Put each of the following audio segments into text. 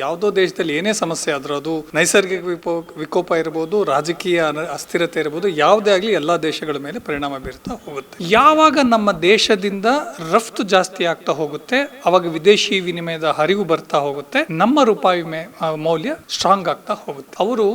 ಯಾವುದೋ ದೇಶದಲ್ಲಿ ಏನೇ ಸಮಸ್ಯೆ ಆದರೂ ಅದು ನೈಸರ್ಗಿಕ ವಿಪೋ, ವಿಕೋಪ ಇರ್ಬೋದು, ರಾಜಕೀಯ ಅಸ್ಥಿರತೆ ಇರ್ಬೋದು, ಯಾವುದೇ ಆಗಲಿ ಎಲ್ಲ ದೇಶಗಳ ಮೇಲೆ ಪರಿಣಾಮ ಬೀರ್ತಾ ಹೋಗುತ್ತೆ. ಯಾವಾಗ ನಮ್ಮ ದೇಶದಿಂದ ರಫ್ತು ಜಾಸ್ತಿ ಆಗ್ತಾ ಹೋಗುತ್ತೆ, ಅವಾಗ ವಿದೇಶಿ ವಿನಿಮಯದ ಹರಿವು ಬರ್ತಾ ಹೋಗುತ್ತೆ, ನಮ್ಮ ರೂಪಾಯಿ ಮೌಲ್ಯ ಸ್ಟ್ರಾಂಗ್ ಆಗ್ತಾ ಹೋಗುತ್ತೆ. ಅವರು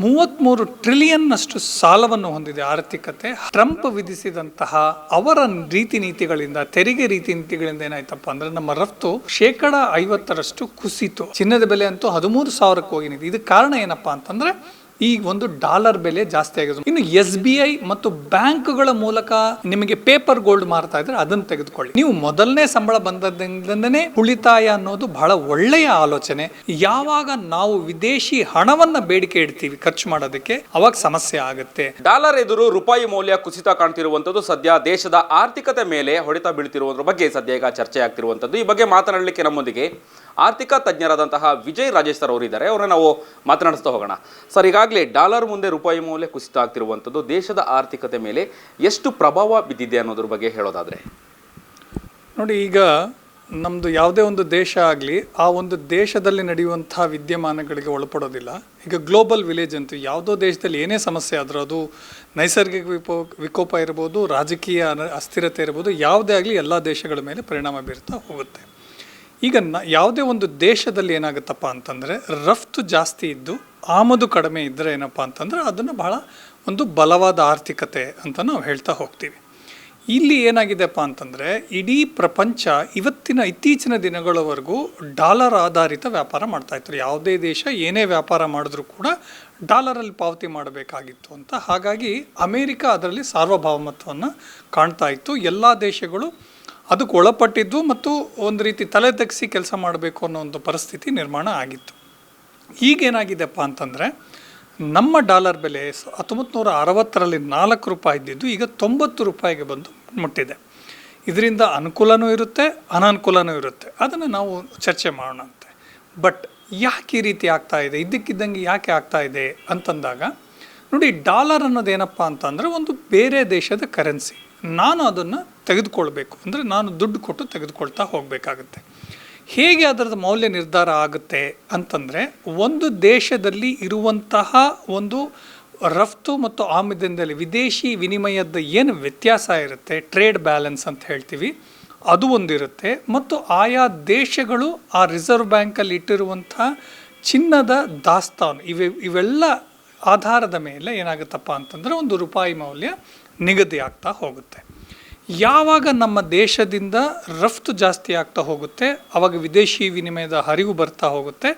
ಮೂವತ್ಮೂರು ಟ್ರಿಲಿಯನ್ನಷ್ಟು ಸಾಲವನ್ನು ಹೊಂದಿದೆ ಆರ್ಥಿಕತೆ. ಟ್ರಂಪ್ ವಿಧಿಸಿದಂತಹ ಅವರ ರೀತಿ ನೀತಿಗಳಿಂದ, ತೆರಿಗೆ ರೀತಿ ನೀತಿಗಳಿಂದ ಏನಾಯ್ತಪ್ಪ ಅಂದ್ರೆ ನಮ್ಮ ರಫ್ತು ಶೇಕಡ ಐವತ್ತರಷ್ಟು ಕುಸಿತು. ಚಿನ್ನದ ಬೆಲೆ ಅಂತೂ ಹದಿಮೂರು ಸಾವಿರಕ್ಕೆ ಹೋಗಿ ಇದಕ್ಕೆ ಕಾರಣ ಏನಪ್ಪಾ ಅಂತಂದ್ರೆ ಈ ಒಂದು ಡಾಲರ್ ಬೆಲೆ ಜಾಸ್ತಿ ಆಗಿದೆ. ಇನ್ನು ಎಸ್ ಬಿ ಐ ಮತ್ತು ಬ್ಯಾಂಕ್ಗಳ ಮೂಲಕ ನಿಮಗೆ ಪೇಪರ್ ಗೋಲ್ಡ್ ಮಾರ್ತಾ ಇದ್ರೆ ಅದನ್ನು ತೆಗೆದುಕೊಳ್ಳಿ. ನೀವು ಮೊದಲನೇ ಸಂಬಳ ಬಂದದಿಂದನೇ ಉಳಿತಾಯ ಅನ್ನೋದು ಬಹಳ ಒಳ್ಳೆಯ ಆಲೋಚನೆ. ಯಾವಾಗ ನಾವು ವಿದೇಶಿ ಹಣವನ್ನ ಬೇಡಿಕೆ ಇಡ್ತೀವಿ ಖರ್ಚು ಮಾಡೋದಕ್ಕೆ, ಅವಾಗ ಸಮಸ್ಯೆ ಆಗುತ್ತೆ. ಡಾಲರ್ ಎದುರು ರೂಪಾಯಿ ಮೌಲ್ಯ ಕುಸಿತ ಕಾಣ್ತಿರುವಂತದ್ದು ಸದ್ಯ ದೇಶದ ಆರ್ಥಿಕತೆ ಮೇಲೆ ಹೊಡೆತ ಬೀಳ್ತಿರುವುದರ ಬಗ್ಗೆ ಸದ್ಯ ಈಗ ಚರ್ಚೆ ಆಗ್ತಿರುವಂತದ್ದು ಈ ಬಗ್ಗೆ ಮಾತನಾಡಲಿಕ್ಕೆ ನಮ್ಮೊಂದಿಗೆ ಆರ್ಥಿಕ ತಜ್ಞರಾದಂತಹ ವಿಜಯ್ ರಾಜೇಶ್ ಸರ್ ಅವರಿದ್ದಾರೆ. ಅವರನ್ನ ನಾವು ಮಾತನಾಡಿಸ್ತಾ ಹೋಗೋಣ. ಸರ್ ಈಗಾಗಲೇ ಡಾಲರ್ ಮುಂದೆ ರೂಪಾಯಿ ಮೌಲ್ಯ ಕುಸಿತ ಆಗ್ತಿರುವಂಥದ್ದು ದೇಶದ ಆರ್ಥಿಕತೆ ಮೇಲೆ ಎಷ್ಟು ಪ್ರಭಾವ ಬಿದ್ದಿದೆ ಅನ್ನೋದ್ರ ಬಗ್ಗೆ ಹೇಳೋದಾದರೆ. ನೋಡಿ, ಈಗ ನಮ್ಮದು ಯಾವುದೇ ಒಂದು ದೇಶ ಆಗಲಿ, ಆ ಒಂದು ದೇಶದಲ್ಲಿ ನಡೆಯುವಂಥ ವಿದ್ಯಮಾನಗಳಿಗೆ ಒಳಪಡೋದಿಲ್ಲ. ಈಗ ಗ್ಲೋಬಲ್ ವಿಲೇಜ್ ಅಂತೂ ಯಾವುದೋ ದೇಶದಲ್ಲಿ ಏನೇ ಸಮಸ್ಯೆ ಆದರೂ ಅದು ನೈಸರ್ಗಿಕ ವಿಪೋ, ವಿಕೋಪ ಇರ್ಬೋದು, ರಾಜಕೀಯ ಅಸ್ಥಿರತೆ ಇರ್ಬೋದು, ಯಾವುದೇ ಆಗಲಿ ಎಲ್ಲ ದೇಶಗಳ ಮೇಲೆ ಪರಿಣಾಮ ಬೀರ್ತಾ ಹೋಗುತ್ತೆ. ಈಗ ನ, ಯಾವುದೇ ಒಂದು ದೇಶದಲ್ಲಿ ಏನಾಗುತ್ತಪ್ಪ ಅಂತಂದರೆ ರಫ್ತು ಜಾಸ್ತಿ ಇದ್ದು ಆಮದು ಕಡಿಮೆ ಇದ್ದರೆ ಏನಪ್ಪ ಅಂತಂದರೆ ಅದನ್ನು ಬಹಳ ಒಂದು ಬಲವಾದ ಆರ್ಥಿಕತೆ ಅಂತ ನಾವು ಹೇಳ್ತಾ ಹೋಗ್ತೀವಿ. ಇಲ್ಲಿ ಏನಾಗಿದೆಪ್ಪ ಅಂತಂದರೆ ಇಡೀ ಪ್ರಪಂಚ ಇವತ್ತಿನ ಇತ್ತೀಚಿನ ದಿನಗಳವರೆಗೂ ಡಾಲರ್ ಆಧಾರಿತ ವ್ಯಾಪಾರ ಮಾಡ್ತಾ ಇತ್ತು ಯಾವುದೇ ದೇಶ ಏನೇ ವ್ಯಾಪಾರ ಮಾಡಿದ್ರೂ ಕೂಡ ಡಾಲರಲ್ಲಿ ಪಾವತಿ ಮಾಡಬೇಕಾಗಿತ್ತು ಅಂತ. ಹಾಗಾಗಿ ಅಮೇರಿಕ ಅದರಲ್ಲಿ ಸಾರ್ವಭೌಮತ್ವವನ್ನು ಕಾಣ್ತಾ ಇತ್ತು. ಎಲ್ಲ ದೇಶಗಳು ಅದಕ್ಕೆ ಒಳಪಟ್ಟಿದ್ದು ಮತ್ತು ಒಂದು ರೀತಿ ತಲೆ ತಗ್ಸಿ ಕೆಲಸ ಮಾಡಬೇಕು ಅನ್ನೋ ಒಂದು ಪರಿಸ್ಥಿತಿ ನಿರ್ಮಾಣ ಆಗಿತ್ತು. ಈಗೇನಾಗಿದೆಪ್ಪ ಅಂತಂದರೆ, ನಮ್ಮ ಡಾಲರ್ ಬೆಲೆ ಹತ್ತೊಂಬತ್ತು ನೂರ ಅರವತ್ತರಲ್ಲಿ ನಾಲ್ಕು ರೂಪಾಯಿ ಇದ್ದಿದ್ದು ಈಗ ತೊಂಬತ್ತು ರೂಪಾಯಿಗೆ ಬಂದು ಮುಟ್ಟಿದೆ. ಇದರಿಂದ ಅನುಕೂಲನೂ ಇರುತ್ತೆ, ಅನಾನುಕೂಲನೂ ಇರುತ್ತೆ. ಅದನ್ನು ನಾವು ಚರ್ಚೆ ಮಾಡೋಣಂತೆ ಬಟ್ ಯಾಕೆ ಈ ರೀತಿ ಆಗ್ತಾ ಇದೆ? ಇದ್ದಕ್ಕಿದ್ದಂಗೆ ಯಾಕೆ ಆಗ್ತಾ ಇದೆ ಅಂತಂದಾಗ, ನೋಡಿ ಡಾಲರ್ ಅನ್ನೋದೇನಪ್ಪ ಅಂತಂದರೆ ಒಂದು ಬೇರೆ ದೇಶದ ಕರೆನ್ಸಿ. ನಾನು ಅದನ್ನು ತೆಗೆದುಕೊಳ್ಬೇಕು. ಅಂದರೆ ನಾನು ದುಡ್ಡು ಕೊಟ್ಟು ತೆಗೆದುಕೊಳ್ತಾ ಹೋಗಬೇಕಾಗುತ್ತೆ. ಹೇಗೆ ಅದರದ ಮೌಲ್ಯ ನಿರ್ಧಾರ ಆಗುತ್ತೆ ಅಂತಂದರೆ ಒಂದು ದೇಶದಲ್ಲಿ ಇರುವಂತಹ ಒಂದು ರಫ್ತು ಮತ್ತು ಆಮದಿನದಲ್ಲಿ ವಿದೇಶಿ ವಿನಿಮಯದ ಏನು ವ್ಯತ್ಯಾಸ ಇರುತ್ತೆ ಟ್ರೇಡ್ ಬ್ಯಾಲೆನ್ಸ್ ಅಂತ ಹೇಳ್ತೀವಿ, ಅದು ಒಂದಿರುತ್ತೆ. ಮತ್ತು ಆಯಾ ದೇಶಗಳು ಆ ರಿಸರ್ವ್ ಬ್ಯಾಂಕಲ್ಲಿ ಇಟ್ಟಿರುವಂಥ ಚಿನ್ನದ ದಾಸ್ತಾನು, ಇವೆ, ಇವೆಲ್ಲ ಆಧಾರದ ಮೇಲೆ ಏನಾಗುತ್ತಪ್ಪ ಅಂತಂದರೆ ಒಂದು ರೂಪಾಯಿ ಮೌಲ್ಯ ನಿಗದಿ ಆಗ್ತಾ ಹೋಗುತ್ತೆ. ಯಾವಾಗ ನಮ್ಮ ದೇಶದಿಂದ ರಫ್ತು ಜಾಸ್ತಿ ಆಗ್ತಾ ಹೋಗುತ್ತೆ ಆವಾಗ ವಿದೇಶಿ ವಿನಿಮಯದ ಹರಿವು ಬರ್ತಾ ಹೋಗುತ್ತೆ,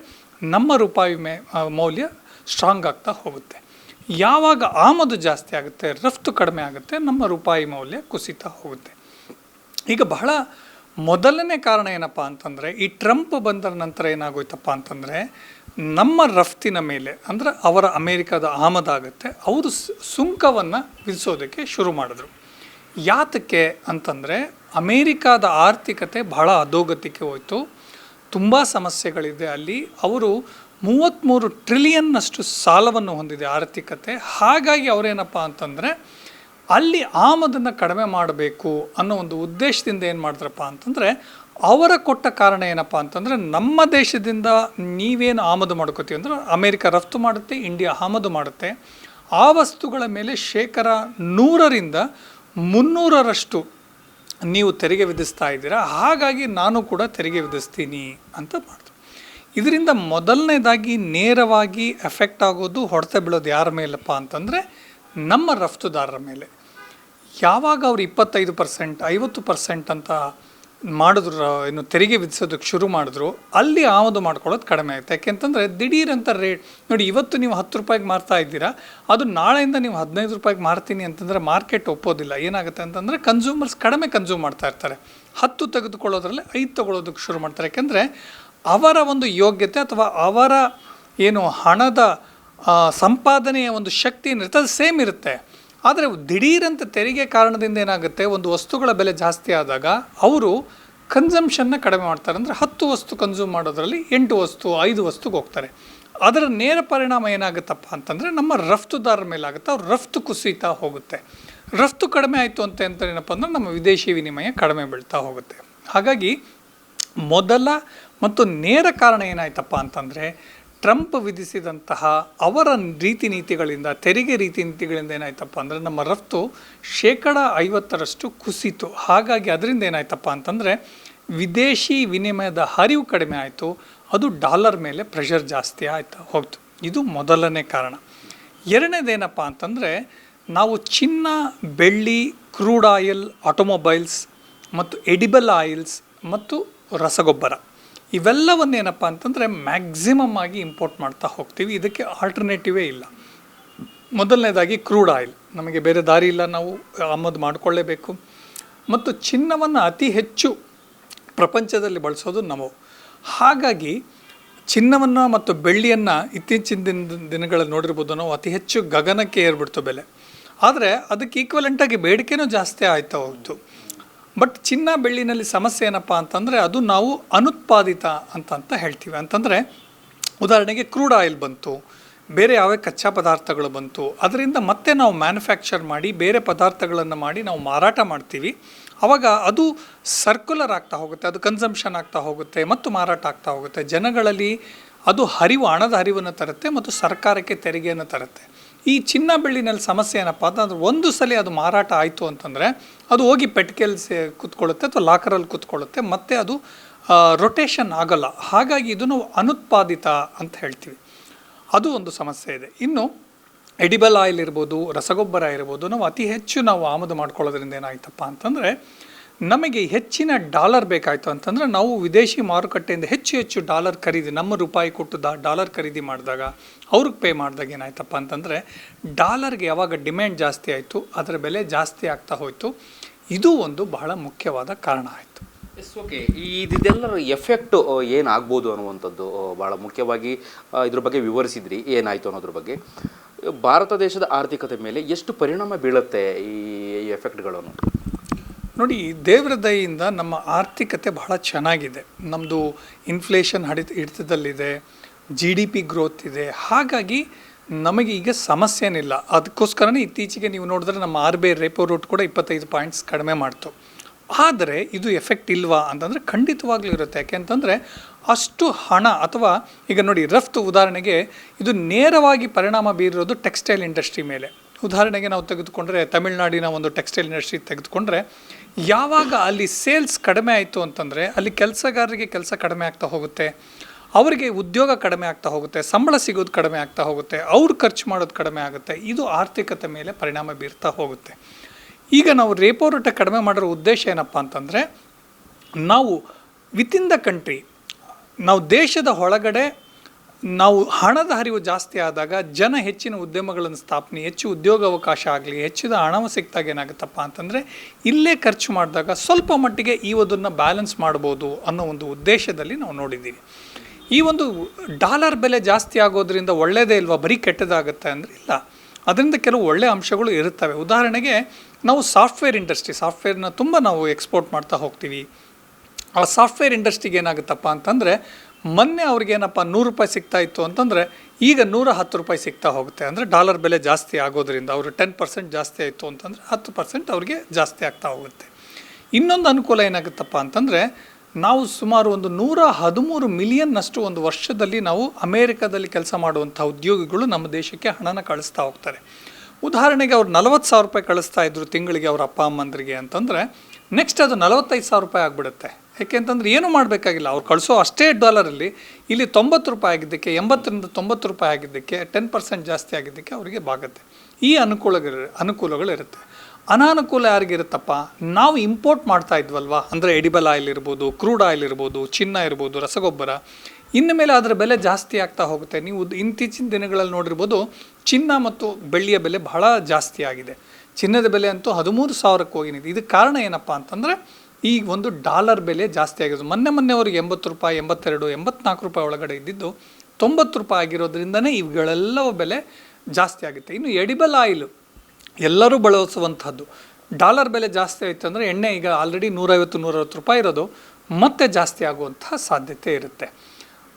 ನಮ್ಮ ರೂಪಾಯಿ ಮೇ ಮೌಲ್ಯ ಸ್ಟ್ರಾಂಗ್ ಆಗ್ತಾ ಹೋಗುತ್ತೆ. ಯಾವಾಗ ಆಮದು ಜಾಸ್ತಿ ಆಗುತ್ತೆ, ರಫ್ತು ಕಡಿಮೆ ಆಗುತ್ತೆ, ನಮ್ಮ ರೂಪಾಯಿ ಮೌಲ್ಯ ಕುಸಿತಾ ಹೋಗುತ್ತೆ. ಈಗ ಬಹಳ ಮೊದಲನೇ ಕಾರಣ ಏನಪ್ಪ ಅಂತಂದರೆ, ಈ ಟ್ರಂಪ್ ಬಂದ ನಂತರ ಏನಾಗೋಯ್ತಪ್ಪ ಅಂತಂದರೆ, ನಮ್ಮ ರಫ್ತಿನ ಮೇಲೆ, ಅಂದರೆ ಅವರ ಅಮೇರಿಕಾದ ಆಮದಾಗುತ್ತೆ, ಅವರು ಸುಂಕವನ್ನು ವಿಧಿಸೋದಕ್ಕೆ ಶುರು ಮಾಡಿದ್ರು. ಯಾತಕ್ಕೆ ಅಂತಂದರೆ ಅಮೇರಿಕಾದ ಆರ್ಥಿಕತೆ ಬಹಳ ಅಧೋಗತಿಗೆ ಹೋಯಿತು. ತುಂಬ ಸಮಸ್ಯೆಗಳಿದೆ ಅಲ್ಲಿ. ಅವರು ಮೂವತ್ತ್ಮೂರು ಟ್ರಿಲಿಯನ್ನಷ್ಟು ಸಾಲವನ್ನು ಹೊಂದಿದೆ ಆರ್ಥಿಕತೆ. ಹಾಗಾಗಿ ಅವರೇನಪ್ಪ ಅಂತಂದರೆ ಅಲ್ಲಿ ಆಮದನ್ನು ಕಡಿಮೆ ಮಾಡಬೇಕು ಅನ್ನೋ ಒಂದು ಉದ್ದೇಶದಿಂದ ಏನು ಮಾಡಿದ್ರಪ್ಪ ಅಂತಂದರೆ ಅವರ ಕೊಟ್ಟ ಕಾರಣ ಏನಪ್ಪ ಅಂತಂದರೆ ನಮ್ಮ ದೇಶದಿಂದ ನೀವೇನು ಆಮದು ಮಾಡ್ಕೋತೀವಿ ಅಂದರೆ ಅಮೇರಿಕ ರಫ್ತು ಮಾಡುತ್ತೆ, ಇಂಡಿಯಾ ಆಮದು ಮಾಡುತ್ತೆ. ಆ ವಸ್ತುಗಳ ಮೇಲೆ ಶೇಕರ ನೂರರಿಂದ ಮುನ್ನೂರರಷ್ಟು ನೀವು ತೆರಿಗೆ ವಿಧಿಸ್ತಾ ಇದ್ದೀರಾ, ಹಾಗಾಗಿ ನಾನು ಕೂಡ ತೆರಿಗೆ ವಿಧಿಸ್ತೀನಿ ಅಂತ ಮಾಡಿದ್ರು ಇದರಿಂದ ಮೊದಲನೇದಾಗಿ ನೇರವಾಗಿ ಎಫೆಕ್ಟ್ ಆಗೋದು, ಹೊಡೆತ ಬೀಳೋದು ಯಾರ ಮೇಲಪ್ಪ ಅಂತಂದರೆ ನಮ್ಮ ರಫ್ತುದಾರರ ಮೇಲೆ. ಯಾವಾಗ ಅವರು ಇಪ್ಪತ್ತೈದು ಪರ್ಸೆಂಟ್, ಐವತ್ತು ಪರ್ಸೆಂಟ್ ಅಂತ ಮಾಡಿದ್ರು, ಇನ್ನು ತೆರಿಗೆ ವಿಧಿಸೋದಕ್ಕೆ ಶುರು ಮಾಡಿದ್ರು, ಅಲ್ಲಿ ಆಮದು ಮಾಡ್ಕೊಳ್ಳೋದು ಕಡಿಮೆ ಆಗುತ್ತೆ ಯಾಕೆಂತಂದರೆ ದಿಢೀರಂತ ರೇಟ್ ನೋಡಿ ಇವತ್ತು ನೀವು ಹತ್ತು ರೂಪಾಯಿಗೆ ಮಾರ್ತಾ ಇದ್ದೀರಾ, ಅದು ನಾಳೆಯಿಂದ ನೀವು ಹದಿನೈದು ರೂಪಾಯಿಗೆ ಮಾರ್ತೀನಿ ಅಂತಂದರೆ ಮಾರ್ಕೆಟ್ ಒಪ್ಪೋದಿಲ್ಲ. ಏನಾಗುತ್ತೆ ಅಂತಂದರೆ ಕನ್ಸ್ಯೂಮರ್ಸ್ ಕಡಿಮೆ ಕನ್ಸ್ಯೂಮ್ ಮಾಡ್ತಾ ಇರ್ತಾರೆ. ಹತ್ತು ತೆಗೆದುಕೊಳ್ಳೋದ್ರಲ್ಲಿ ಐದು ತಗೊಳ್ಳೋದಕ್ಕೆ ಶುರು ಮಾಡ್ತಾರೆ. ಯಾಕೆಂದರೆ ಅವರ ಒಂದು ಯೋಗ್ಯತೆ ಅಥವಾ ಅವರ ಏನು ಹಣದ ಸಂಪಾದನೆಯ ಒಂದು ಶಕ್ತಿ ಏನಿರುತ್ತೆ ಅದು ಸೇಮ್ ಇರುತ್ತೆ. ಆದರೆ ದಿಢೀರಂತ ತೆರಿಗೆ ಕಾರಣದಿಂದ ಏನಾಗುತ್ತೆ? ಒಂದು ವಸ್ತುಗಳ ಬೆಲೆ ಜಾಸ್ತಿ ಆದಾಗ ಅವರು ಕನ್ಸಂಪ್ಷನ್ನ ಕಡಿಮೆ ಮಾಡ್ತಾರೆ. ಅಂದರೆ ಹತ್ತು ವಸ್ತು ಕನ್ಸ್ಯೂಮ್ ಮಾಡೋದ್ರಲ್ಲಿ ಎಂಟು ವಸ್ತು, ಐದು ವಸ್ತುಗೆ ಹೋಗ್ತಾರೆ. ಅದರ ನೇರ ಪರಿಣಾಮ ಏನಾಗುತ್ತಪ್ಪ ಅಂತಂದರೆ ನಮ್ಮ ರಫ್ತುದಾರರ ಮೇಲಾಗುತ್ತೆ. ಅವ್ರು ರಫ್ತು ಕುಸಿತಾ ಹೋಗುತ್ತೆ. ರಫ್ತು ಕಡಿಮೆ ಆಯಿತು ಅಂತ ಅಂತ ಏನಪ್ಪ ಅಂದ್ರೆ ನಮ್ಮ ವಿದೇಶಿ ವಿನಿಮಯ ಕಡಿಮೆ ಬೀಳ್ತಾ ಹೋಗುತ್ತೆ. ಹಾಗಾಗಿ ಮೊದಲ ಮತ್ತು ನೇರ ಕಾರಣ ಏನಾಯ್ತಪ್ಪ ಅಂತಂದರೆ ಟ್ರಂಪ್ ವಿಧಿಸಿದಂತಹ ಅವರ ರೀತಿ ನೀತಿಗಳಿಂದ, ತೆರಿಗೆ ರೀತಿ ನೀತಿಗಳಿಂದ ಏನಾಯ್ತಪ್ಪ ಅಂದರೆ ನಮ್ಮ ರಫ್ತು ಶೇಕಡ ಐವತ್ತರಷ್ಟು ಕುಸಿತು. ಹಾಗಾಗಿ ಅದರಿಂದ ಏನಾಯ್ತಪ್ಪ ಅಂತಂದರೆ ವಿದೇಶಿ ವಿನಿಮಯದ ಹರಿವು ಕಡಿಮೆ ಆಯಿತು, ಅದು ಡಾಲರ್ ಮೇಲೆ ಪ್ರೆಷರ್ ಜಾಸ್ತಿ ಆಯಿತು ಹೋಗ್ತು. ಇದು ಮೊದಲನೇ ಕಾರಣ. ಎರಡನೇದೇನಪ್ಪ ಅಂತಂದರೆ ನಾವು ಚಿನ್ನ, ಬೆಳ್ಳಿ, ಕ್ರೂಡ್ ಆಯಿಲ್, ಆಟೋಮೊಬೈಲ್ಸ್ ಮತ್ತು ಎಡಿಬಲ್ ಆಯಿಲ್ಸ್ ಮತ್ತು ರಸಗೊಬ್ಬರ. ಇವೆಲ್ಲವನ್ನೇನಪ್ಪ ಅಂತಂದರೆ ಮ್ಯಾಕ್ಸಿಮಮ್ ಆಗಿ ಇಂಪೋರ್ಟ್ ಮಾಡ್ತಾ ಹೋಗ್ತೀವಿ. ಇದಕ್ಕೆ ಆಲ್ಟರ್ನೇಟಿವೇ ಇಲ್ಲ. ಮೊದಲನೇದಾಗಿ ಕ್ರೂಡ್ ಆಯಿಲ್ ನಮಗೆ ಬೇರೆ ದಾರಿ ಇಲ್ಲ. ನಾವು ಆಮದು ಮಾಡಿಕೊಳ್ಳೇಬೇಕು. ಮತ್ತು ಚಿನ್ನವನ್ನು ಅತಿ ಹೆಚ್ಚು ಪ್ರಪಂಚದಲ್ಲಿ ಬಳಸೋದು ನಾವು ಹಾಗಾಗಿ ಚಿನ್ನವನ್ನು ಮತ್ತು ಬೆಳ್ಳಿಯನ್ನು ಇತ್ತೀಚಿನ ದಿನ ದಿನಗಳಲ್ಲಿ ನೋಡಿರ್ಬೋದು ನಾವು, ಅತಿ ಹೆಚ್ಚು ಗಗನಕ್ಕೆ ಏರ್ಬಿಡ್ತು ಬೆಲೆ. ಆದರೆ ಅದಕ್ಕೆ ಈಕ್ವಲೆಂಟಾಗಿ ಬೇಡಿಕೆನೂ ಜಾಸ್ತಿ ಆಯ್ತಾ ಹೋಗ್ತು ಬಟ್ ಚಿನ್ನ ಬೆಳ್ಳಿನಲ್ಲಿ ಸಮಸ್ಯೆ ಏನಪ್ಪ ಅಂತಂದರೆ ಅದು ನಾವು ಅನುತ್ಪಾದಿತ ಅಂತ ಅಂತ ಹೇಳ್ತೀವಿ. ಅಂತಂದರೆ ಉದಾಹರಣೆಗೆ ಕ್ರೂಡ್ ಆಯಿಲ್ ಬಂತು, ಬೇರೆ ಯಾವ ಕಚ್ಚಾ ಪದಾರ್ಥಗಳು ಬಂತು, ಅದರಿಂದ ಮತ್ತೆ ನಾವು ಮ್ಯಾನುಫ್ಯಾಕ್ಚರ್ ಮಾಡಿ, ಬೇರೆ ಪದಾರ್ಥಗಳನ್ನು ಮಾಡಿ ನಾವು ಮಾರಾಟ ಮಾಡ್ತೀವಿ. ಆವಾಗ ಅದು ಸರ್ಕ್ಯುಲರ್ ಆಗ್ತಾ ಹೋಗುತ್ತೆ, ಅದು ಕನ್ಸಂಪ್ಷನ್ ಆಗ್ತಾ ಹೋಗುತ್ತೆ ಮತ್ತು ಮಾರಾಟ ಆಗ್ತಾ ಹೋಗುತ್ತೆ. ಜನಗಳಲ್ಲಿ ಅದು ಹರಿವು, ಹಣದ ಹರಿವನ್ನು ತರುತ್ತೆ ಮತ್ತು ಸರ್ಕಾರಕ್ಕೆ ತೆರಿಗೆಯನ್ನು ತರುತ್ತೆ. ಈ ಚಿನ್ನ ಬೆಳ್ಳಿನಲ್ಲಿ ಸಮಸ್ಯೆ ಏನಪ್ಪ ಅಂತಂದ್ರೆ ಒಂದು ಸಲ ಅದು ಮಾರಾಟ ಆಯಿತು ಅಂತಂದರೆ ಅದು ಹೋಗಿ ಪೆಟ್ಕೆಲ್ ಸೇ ಕೂತ್ಕೊಳ್ಳುತ್ತೆ ಅಥವಾ ಲಾಕರಲ್ಲಿ ಕೂತ್ಕೊಳ್ಳುತ್ತೆ, ಮತ್ತೆ ಅದು ರೊಟೇಷನ್ ಆಗಲ್ಲ. ಹಾಗಾಗಿ ಇದನ್ನು ಅನುತ್ಪಾದಿತ ಅಂತ ಹೇಳ್ತೀವಿ. ಅದು ಒಂದು ಸಮಸ್ಯೆ ಇದೆ. ಇನ್ನು ಎಡಿಬಲ್ ಆಯಿಲ್ ಇರ್ಬೋದು, ರಸಗೊಬ್ಬರ ಇರ್ಬೋದು, ನಾವು ಅತಿ ಹೆಚ್ಚು ನಾವು ಆಮದು ಮಾಡ್ಕೊಳ್ಳೋದ್ರಿಂದ ಏನಾಯ್ತಪ್ಪ ಅಂತಂದರೆ ನಮಗೆ ಹೆಚ್ಚಿನ ಡಾಲರ್ ಬೇಕಾಯಿತು ಅಂತಂದರೆ ನಾವು ವಿದೇಶಿ ಮಾರುಕಟ್ಟೆಯಿಂದ ಹೆಚ್ಚು ಹೆಚ್ಚು ಡಾಲರ್ ಖರೀದಿ, ನಮ್ಮ ರೂಪಾಯಿ ಕೊಟ್ಟು ದ ಡಾಲರ್ ಖರೀದಿ ಮಾಡಿದಾಗ, ಅವ್ರಿಗೆ ಪೇ ಮಾಡಿದಾಗ ಏನಾಯ್ತಪ್ಪ ಅಂತಂದರೆ, ಡಾಲರ್ಗೆ ಯಾವಾಗ ಡಿಮ್ಯಾಂಡ್ ಜಾಸ್ತಿ ಆಯಿತು, ಅದರ ಬೆಲೆ ಜಾಸ್ತಿ ಆಗ್ತಾ ಹೋಯಿತು. ಇದು ಒಂದು ಬಹಳ ಮುಖ್ಯವಾದ ಕಾರಣ ಆಯಿತು. ಎಸ್ ಓಕೆ ಇದೆಲ್ಲರ ಎಫೆಕ್ಟ್ ಏನಾಗ್ಬೋದು ಅನ್ನುವಂಥದ್ದು ಭಾಳ ಮುಖ್ಯವಾಗಿ ಇದ್ರ ಬಗ್ಗೆ ವಿವರಿಸಿದ್ರಿ, ಏನಾಯಿತು ಅನ್ನೋದ್ರ ಬಗ್ಗೆ. ಭಾರತ ದೇಶದ ಆರ್ಥಿಕತೆ ಮೇಲೆ ಎಷ್ಟು ಪರಿಣಾಮ ಬೀಳುತ್ತೆ ಈ ಎಫೆಕ್ಟ್ಗಳನ್ನು ನೋಡಿ, ದೇವರ ದಯೆಯಿಂದ ನಮ್ಮ ಆರ್ಥಿಕತೆ ಬಹಳ ಚೆನ್ನಾಗಿದೆ. ನಮ್ಮದು ಇನ್ಫ್ಲೇಷನ್ ಹಡಿತ ಹಿಡಿತದಲ್ಲಿದೆ ಜಿ ಡಿ ಪಿ ಗ್ರೋತ್ ಇದೆ. ಹಾಗಾಗಿ ನಮಗೆ ಈಗ ಸಮಸ್ಯೆನಿಲ್ಲ. ಅದಕ್ಕೋಸ್ಕರನೇ ಇತ್ತೀಚೆಗೆ ನೀವು ನೋಡಿದ್ರೆ ನಮ್ಮ R B I repo rate ಕೂಡ ಇಪ್ಪತ್ತೈದು ಪಾಯಿಂಟ್ಸ್ ಕಡಿಮೆ ಮಾಡ್ತು. ಆದರೆ ಇದು ಎಫೆಕ್ಟ್ ಇಲ್ವಾ ಅಂತಂದರೆ ಖಂಡಿತವಾಗ್ಲೂ ಇರುತ್ತೆ. ಯಾಕೆಂತಂದರೆ ಅಷ್ಟು ಹಣ ಅಥವಾ ಈಗ ನೋಡಿ, ರಫ್ತು ಉದಾಹರಣೆಗೆ ಇದು ನೇರವಾಗಿ ಪರಿಣಾಮ ಬೀರಿರೋದು ಟೆಕ್ಸ್ಟೈಲ್ ಇಂಡಸ್ಟ್ರಿ ಮೇಲೆ. ಉದಾಹರಣೆಗೆ ನಾವು ತೆಗೆದುಕೊಂಡ್ರೆ ತಮಿಳುನಾಡಿನ ಒಂದು ಟೆಕ್ಸ್ಟೈಲ್ ಇಂಡಸ್ಟ್ರಿ ತೆಗೆದುಕೊಂಡ್ರೆ ಯಾವಾಗ ಅಲ್ಲಿ ಸೇಲ್ಸ್ ಕಡಿಮೆ ಆಯಿತು ಅಂತಂದರೆ ಅಲ್ಲಿ ಕೆಲಸಗಾರರಿಗೆ ಕೆಲಸ ಕಡಿಮೆ ಆಗ್ತಾ ಹೋಗುತ್ತೆ, ಅವರಿಗೆ ಉದ್ಯೋಗ ಕಡಿಮೆ ಆಗ್ತಾ ಹೋಗುತ್ತೆ, ಸಂಬಳ ಸಿಗೋದು ಕಡಿಮೆ ಆಗ್ತಾ ಹೋಗುತ್ತೆ, ಅವ್ರು ಖರ್ಚು ಮಾಡೋದು ಕಡಿಮೆ ಆಗುತ್ತೆ, ಇದು ಆರ್ಥಿಕತೆ ಮೇಲೆ ಪರಿಣಾಮ ಬೀರ್ತಾ ಹೋಗುತ್ತೆ. ಈಗ ನಾವು ರೇಪೋ ರೇಟ ಕಡಿಮೆ ಮಾಡಿರೋ ಉದ್ದೇಶ ಏನಪ್ಪ ಅಂತಂದರೆ, ನಾವು ವಿತಿನ್ ದ ಕಂಟ್ರಿ ನಾವು ದೇಶದ ಒಳಗಡೆ ನಾವು ಹಣದ ಹರಿವು ಜಾಸ್ತಿ ಆದಾಗ ಜನ ಹೆಚ್ಚಿನ ಉದ್ಯಮಗಳನ್ನು ಸ್ಥಾಪನೆ, ಹೆಚ್ಚು ಉದ್ಯೋಗ ಅವಕಾಶ ಆಗಲಿ, ಹೆಚ್ಚಿದ ಹಣವು ಸಿಕ್ತಾಗ ಏನಾಗುತ್ತಪ್ಪ ಅಂತಂದರೆ ಇಲ್ಲೇ ಖರ್ಚು ಮಾಡಿದಾಗ ಸ್ವಲ್ಪ ಮಟ್ಟಿಗೆ ಈ ಒಂದನ್ನು ಬ್ಯಾಲೆನ್ಸ್ ಮಾಡ್ಬೋದು ಅನ್ನೋ ಒಂದು ಉದ್ದೇಶದಲ್ಲಿ ನಾವು ನೋಡಿದ್ದೀವಿ. ಈ ಒಂದು ಡಾಲರ್ ಬೆಲೆ ಜಾಸ್ತಿ ಆಗೋದ್ರಿಂದ ಒಳ್ಳೆಯದೇ ಇಲ್ವಾ? ಬರೀ ಕೆಟ್ಟದಾಗುತ್ತೆ ಅಂದರೆ ಇಲ್ಲ. ಅದರಿಂದ ಕೆಲವು ಒಳ್ಳೆಯ ಅಂಶಗಳು ಇರುತ್ತವೆ. ಉದಾಹರಣೆಗೆ ನಾವು ಸಾಫ್ಟ್ವೇರ್ ಇಂಡಸ್ಟ್ರಿ ಸಾಫ್ಟ್ವೇರ್ನ ತುಂಬ ನಾವು ಎಕ್ಸ್ಪೋರ್ಟ್ ಮಾಡ್ತಾ ಹೋಗ್ತೀವಿ. ಆ ಸಾಫ್ಟ್ವೇರ್ ಇಂಡಸ್ಟ್ರಿಗೆ ಏನಾಗುತ್ತಪ್ಪ ಅಂತಂದರೆ ಮೊನ್ನೆ ಅವ್ರಿಗೇನಪ್ಪ ನೂರು ರೂಪಾಯಿ ಸಿಗ್ತಾ ಇತ್ತು ಅಂತಂದರೆ ಈಗ ನೂರ ಹತ್ತು ರೂಪಾಯಿ ಸಿಗ್ತಾ ಹೋಗುತ್ತೆ. ಅಂದರೆ ಡಾಲರ್ ಬೆಲೆ ಜಾಸ್ತಿ ಆಗೋದ್ರಿಂದ ಅವರು ಟೆನ್ ಪರ್ಸೆಂಟ್ ಜಾಸ್ತಿ ಆಯಿತು ಅಂತಂದರೆ ಹತ್ತು ಪರ್ಸೆಂಟ್ ಅವ್ರಿಗೆ ಜಾಸ್ತಿ ಆಗ್ತಾ ಹೋಗುತ್ತೆ. ಇನ್ನೊಂದು ಅನುಕೂಲ ಏನಾಗುತ್ತಪ್ಪ ಅಂತಂದರೆ ನಾವು ಸುಮಾರು ಒಂದು ನೂರ ಹದಿಮೂರು ಮಿಲಿಯನ್ನಷ್ಟು ಒಂದು ವರ್ಷದಲ್ಲಿ ನಾವು ಅಮೇರಿಕಾದಲ್ಲಿ ಕೆಲಸ ಮಾಡುವಂಥ ಉದ್ಯೋಗಿಗಳು ನಮ್ಮ ದೇಶಕ್ಕೆ ಹಣನ ಕಳಿಸ್ತಾ ಹೋಗ್ತಾರೆ. ಉದಾಹರಣೆಗೆ ಅವ್ರು ನಲವತ್ತು ಸಾವಿರ ರೂಪಾಯಿ ಕಳಿಸ್ತಾ ಇದ್ರು ತಿಂಗಳಿಗೆ ಅವ್ರ ಅಪ್ಪ ಅಮ್ಮಂದ್ರಿಗೆ ಅಂತಂದರೆ ನೆಕ್ಸ್ಟ್ ಅದು ನಲವತ್ತೈದು ಸಾವಿರ ರೂಪಾಯಿ ಆಗಿಬಿಡುತ್ತೆ. ಯಾಕೆ ಅಂತಂದ್ರೆ ಏನು ಮಾಡಬೇಕಾಗಿಲ್ಲ. ಅವ್ರು ಕಳಿಸೋ ಅಷ್ಟೇ ಡಾಲರಲ್ಲಿ ಇಲ್ಲಿ ತೊಂಬತ್ತು ರೂಪಾಯಿ ಆಗಿದ್ದಕ್ಕೆ, ಎಂಬತ್ತರಿಂದ ತೊಂಬತ್ತು ರೂಪಾಯಿ ಆಗಿದ್ದಕ್ಕೆ ಟೆನ್ ಪರ್ಸೆಂಟ್ ಜಾಸ್ತಿ ಆಗಿದ್ದಕ್ಕೆ ಅವರಿಗೆ ಬಾಗುತ್ತೆ. ಈ ಅನುಕೂಲಗಳು ಅನುಕೂಲಗಳಿರುತ್ತೆ ಅನಾನುಕೂಲ ಯಾರಿಗಿರುತ್ತಪ್ಪ? ನಾವು ಇಂಪೋರ್ಟ್ ಮಾಡ್ತಾ ಇದ್ವಲ್ವಾ? ಅಂದರೆ ಎಡಿಬಲ್ ಆಯಿಲ್ ಇರ್ಬೋದು ಕ್ರೂಡ್ ಆಯಿಲ್ ಇರ್ಬೋದು, ಚಿನ್ನ ಇರ್ಬೋದು, ರಸಗೊಬ್ಬರ. ಇನ್ನು ಮೇಲೆ ಅದರ ಬೆಲೆ ಜಾಸ್ತಿ ಆಗ್ತಾ ಹೋಗುತ್ತೆ. ನೀವು ಇತ್ತೀಚಿನ ದಿನಗಳಲ್ಲಿ ನೋಡಿರ್ಬೋದು, ಚಿನ್ನ ಮತ್ತು ಬೆಳ್ಳಿಯ ಬೆಲೆ ಬಹಳ ಜಾಸ್ತಿ ಆಗಿದೆ. ಚಿನ್ನದ ಬೆಲೆ ಅಂತೂ ಹದಿಮೂರು ಸಾವಿರಕ್ಕೆ ಹೋಗಿನಿದೆ. ಇದಕ್ಕೆ ಕಾರಣ ಏನಪ್ಪ ಅಂತಂದರೆ ಈ ಒಂದು ಡಾಲರ್ ಬೆಲೆ ಜಾಸ್ತಿ ಆಗಿರೋದು. ಮೊನ್ನೆ ಮೊನ್ನೆ ಮೊನ್ನೆವರೆಗೆ ಎಂಬತ್ತು ರೂಪಾಯಿ, ಎಂಬತ್ತೆರಡು, ಎಂಬತ್ನಾಲ್ಕು ರೂಪಾಯಿ ಒಳಗಡೆ ಇದ್ದಿದ್ದು ತೊಂಬತ್ತು ರೂಪಾಯಿ ಆಗಿರೋದ್ರಿಂದನೇ ಇವುಗಳೆಲ್ಲವ ಬೆಲೆ ಜಾಸ್ತಿ ಆಗುತ್ತೆ. ಇನ್ನು ಎಡಿಬಲ್ ಆಯಿಲ್ ಎಲ್ಲರೂ ಬಳಸುವಂಥದ್ದು. ಡಾಲರ್ ಬೆಲೆ ಜಾಸ್ತಿ ಆಯಿತು ಅಂದರೆ ಎಣ್ಣೆ ಈಗ ಆಲ್ರೆಡಿ ನೂರೈವತ್ತು ನೂರೈವತ್ತು ರೂಪಾಯಿ ಇರೋದು. ಮತ್ತೆ ಜಾಸ್ತಿ ಆಗುವಂತಹ ಸಾಧ್ಯತೆ ಇರುತ್ತೆ.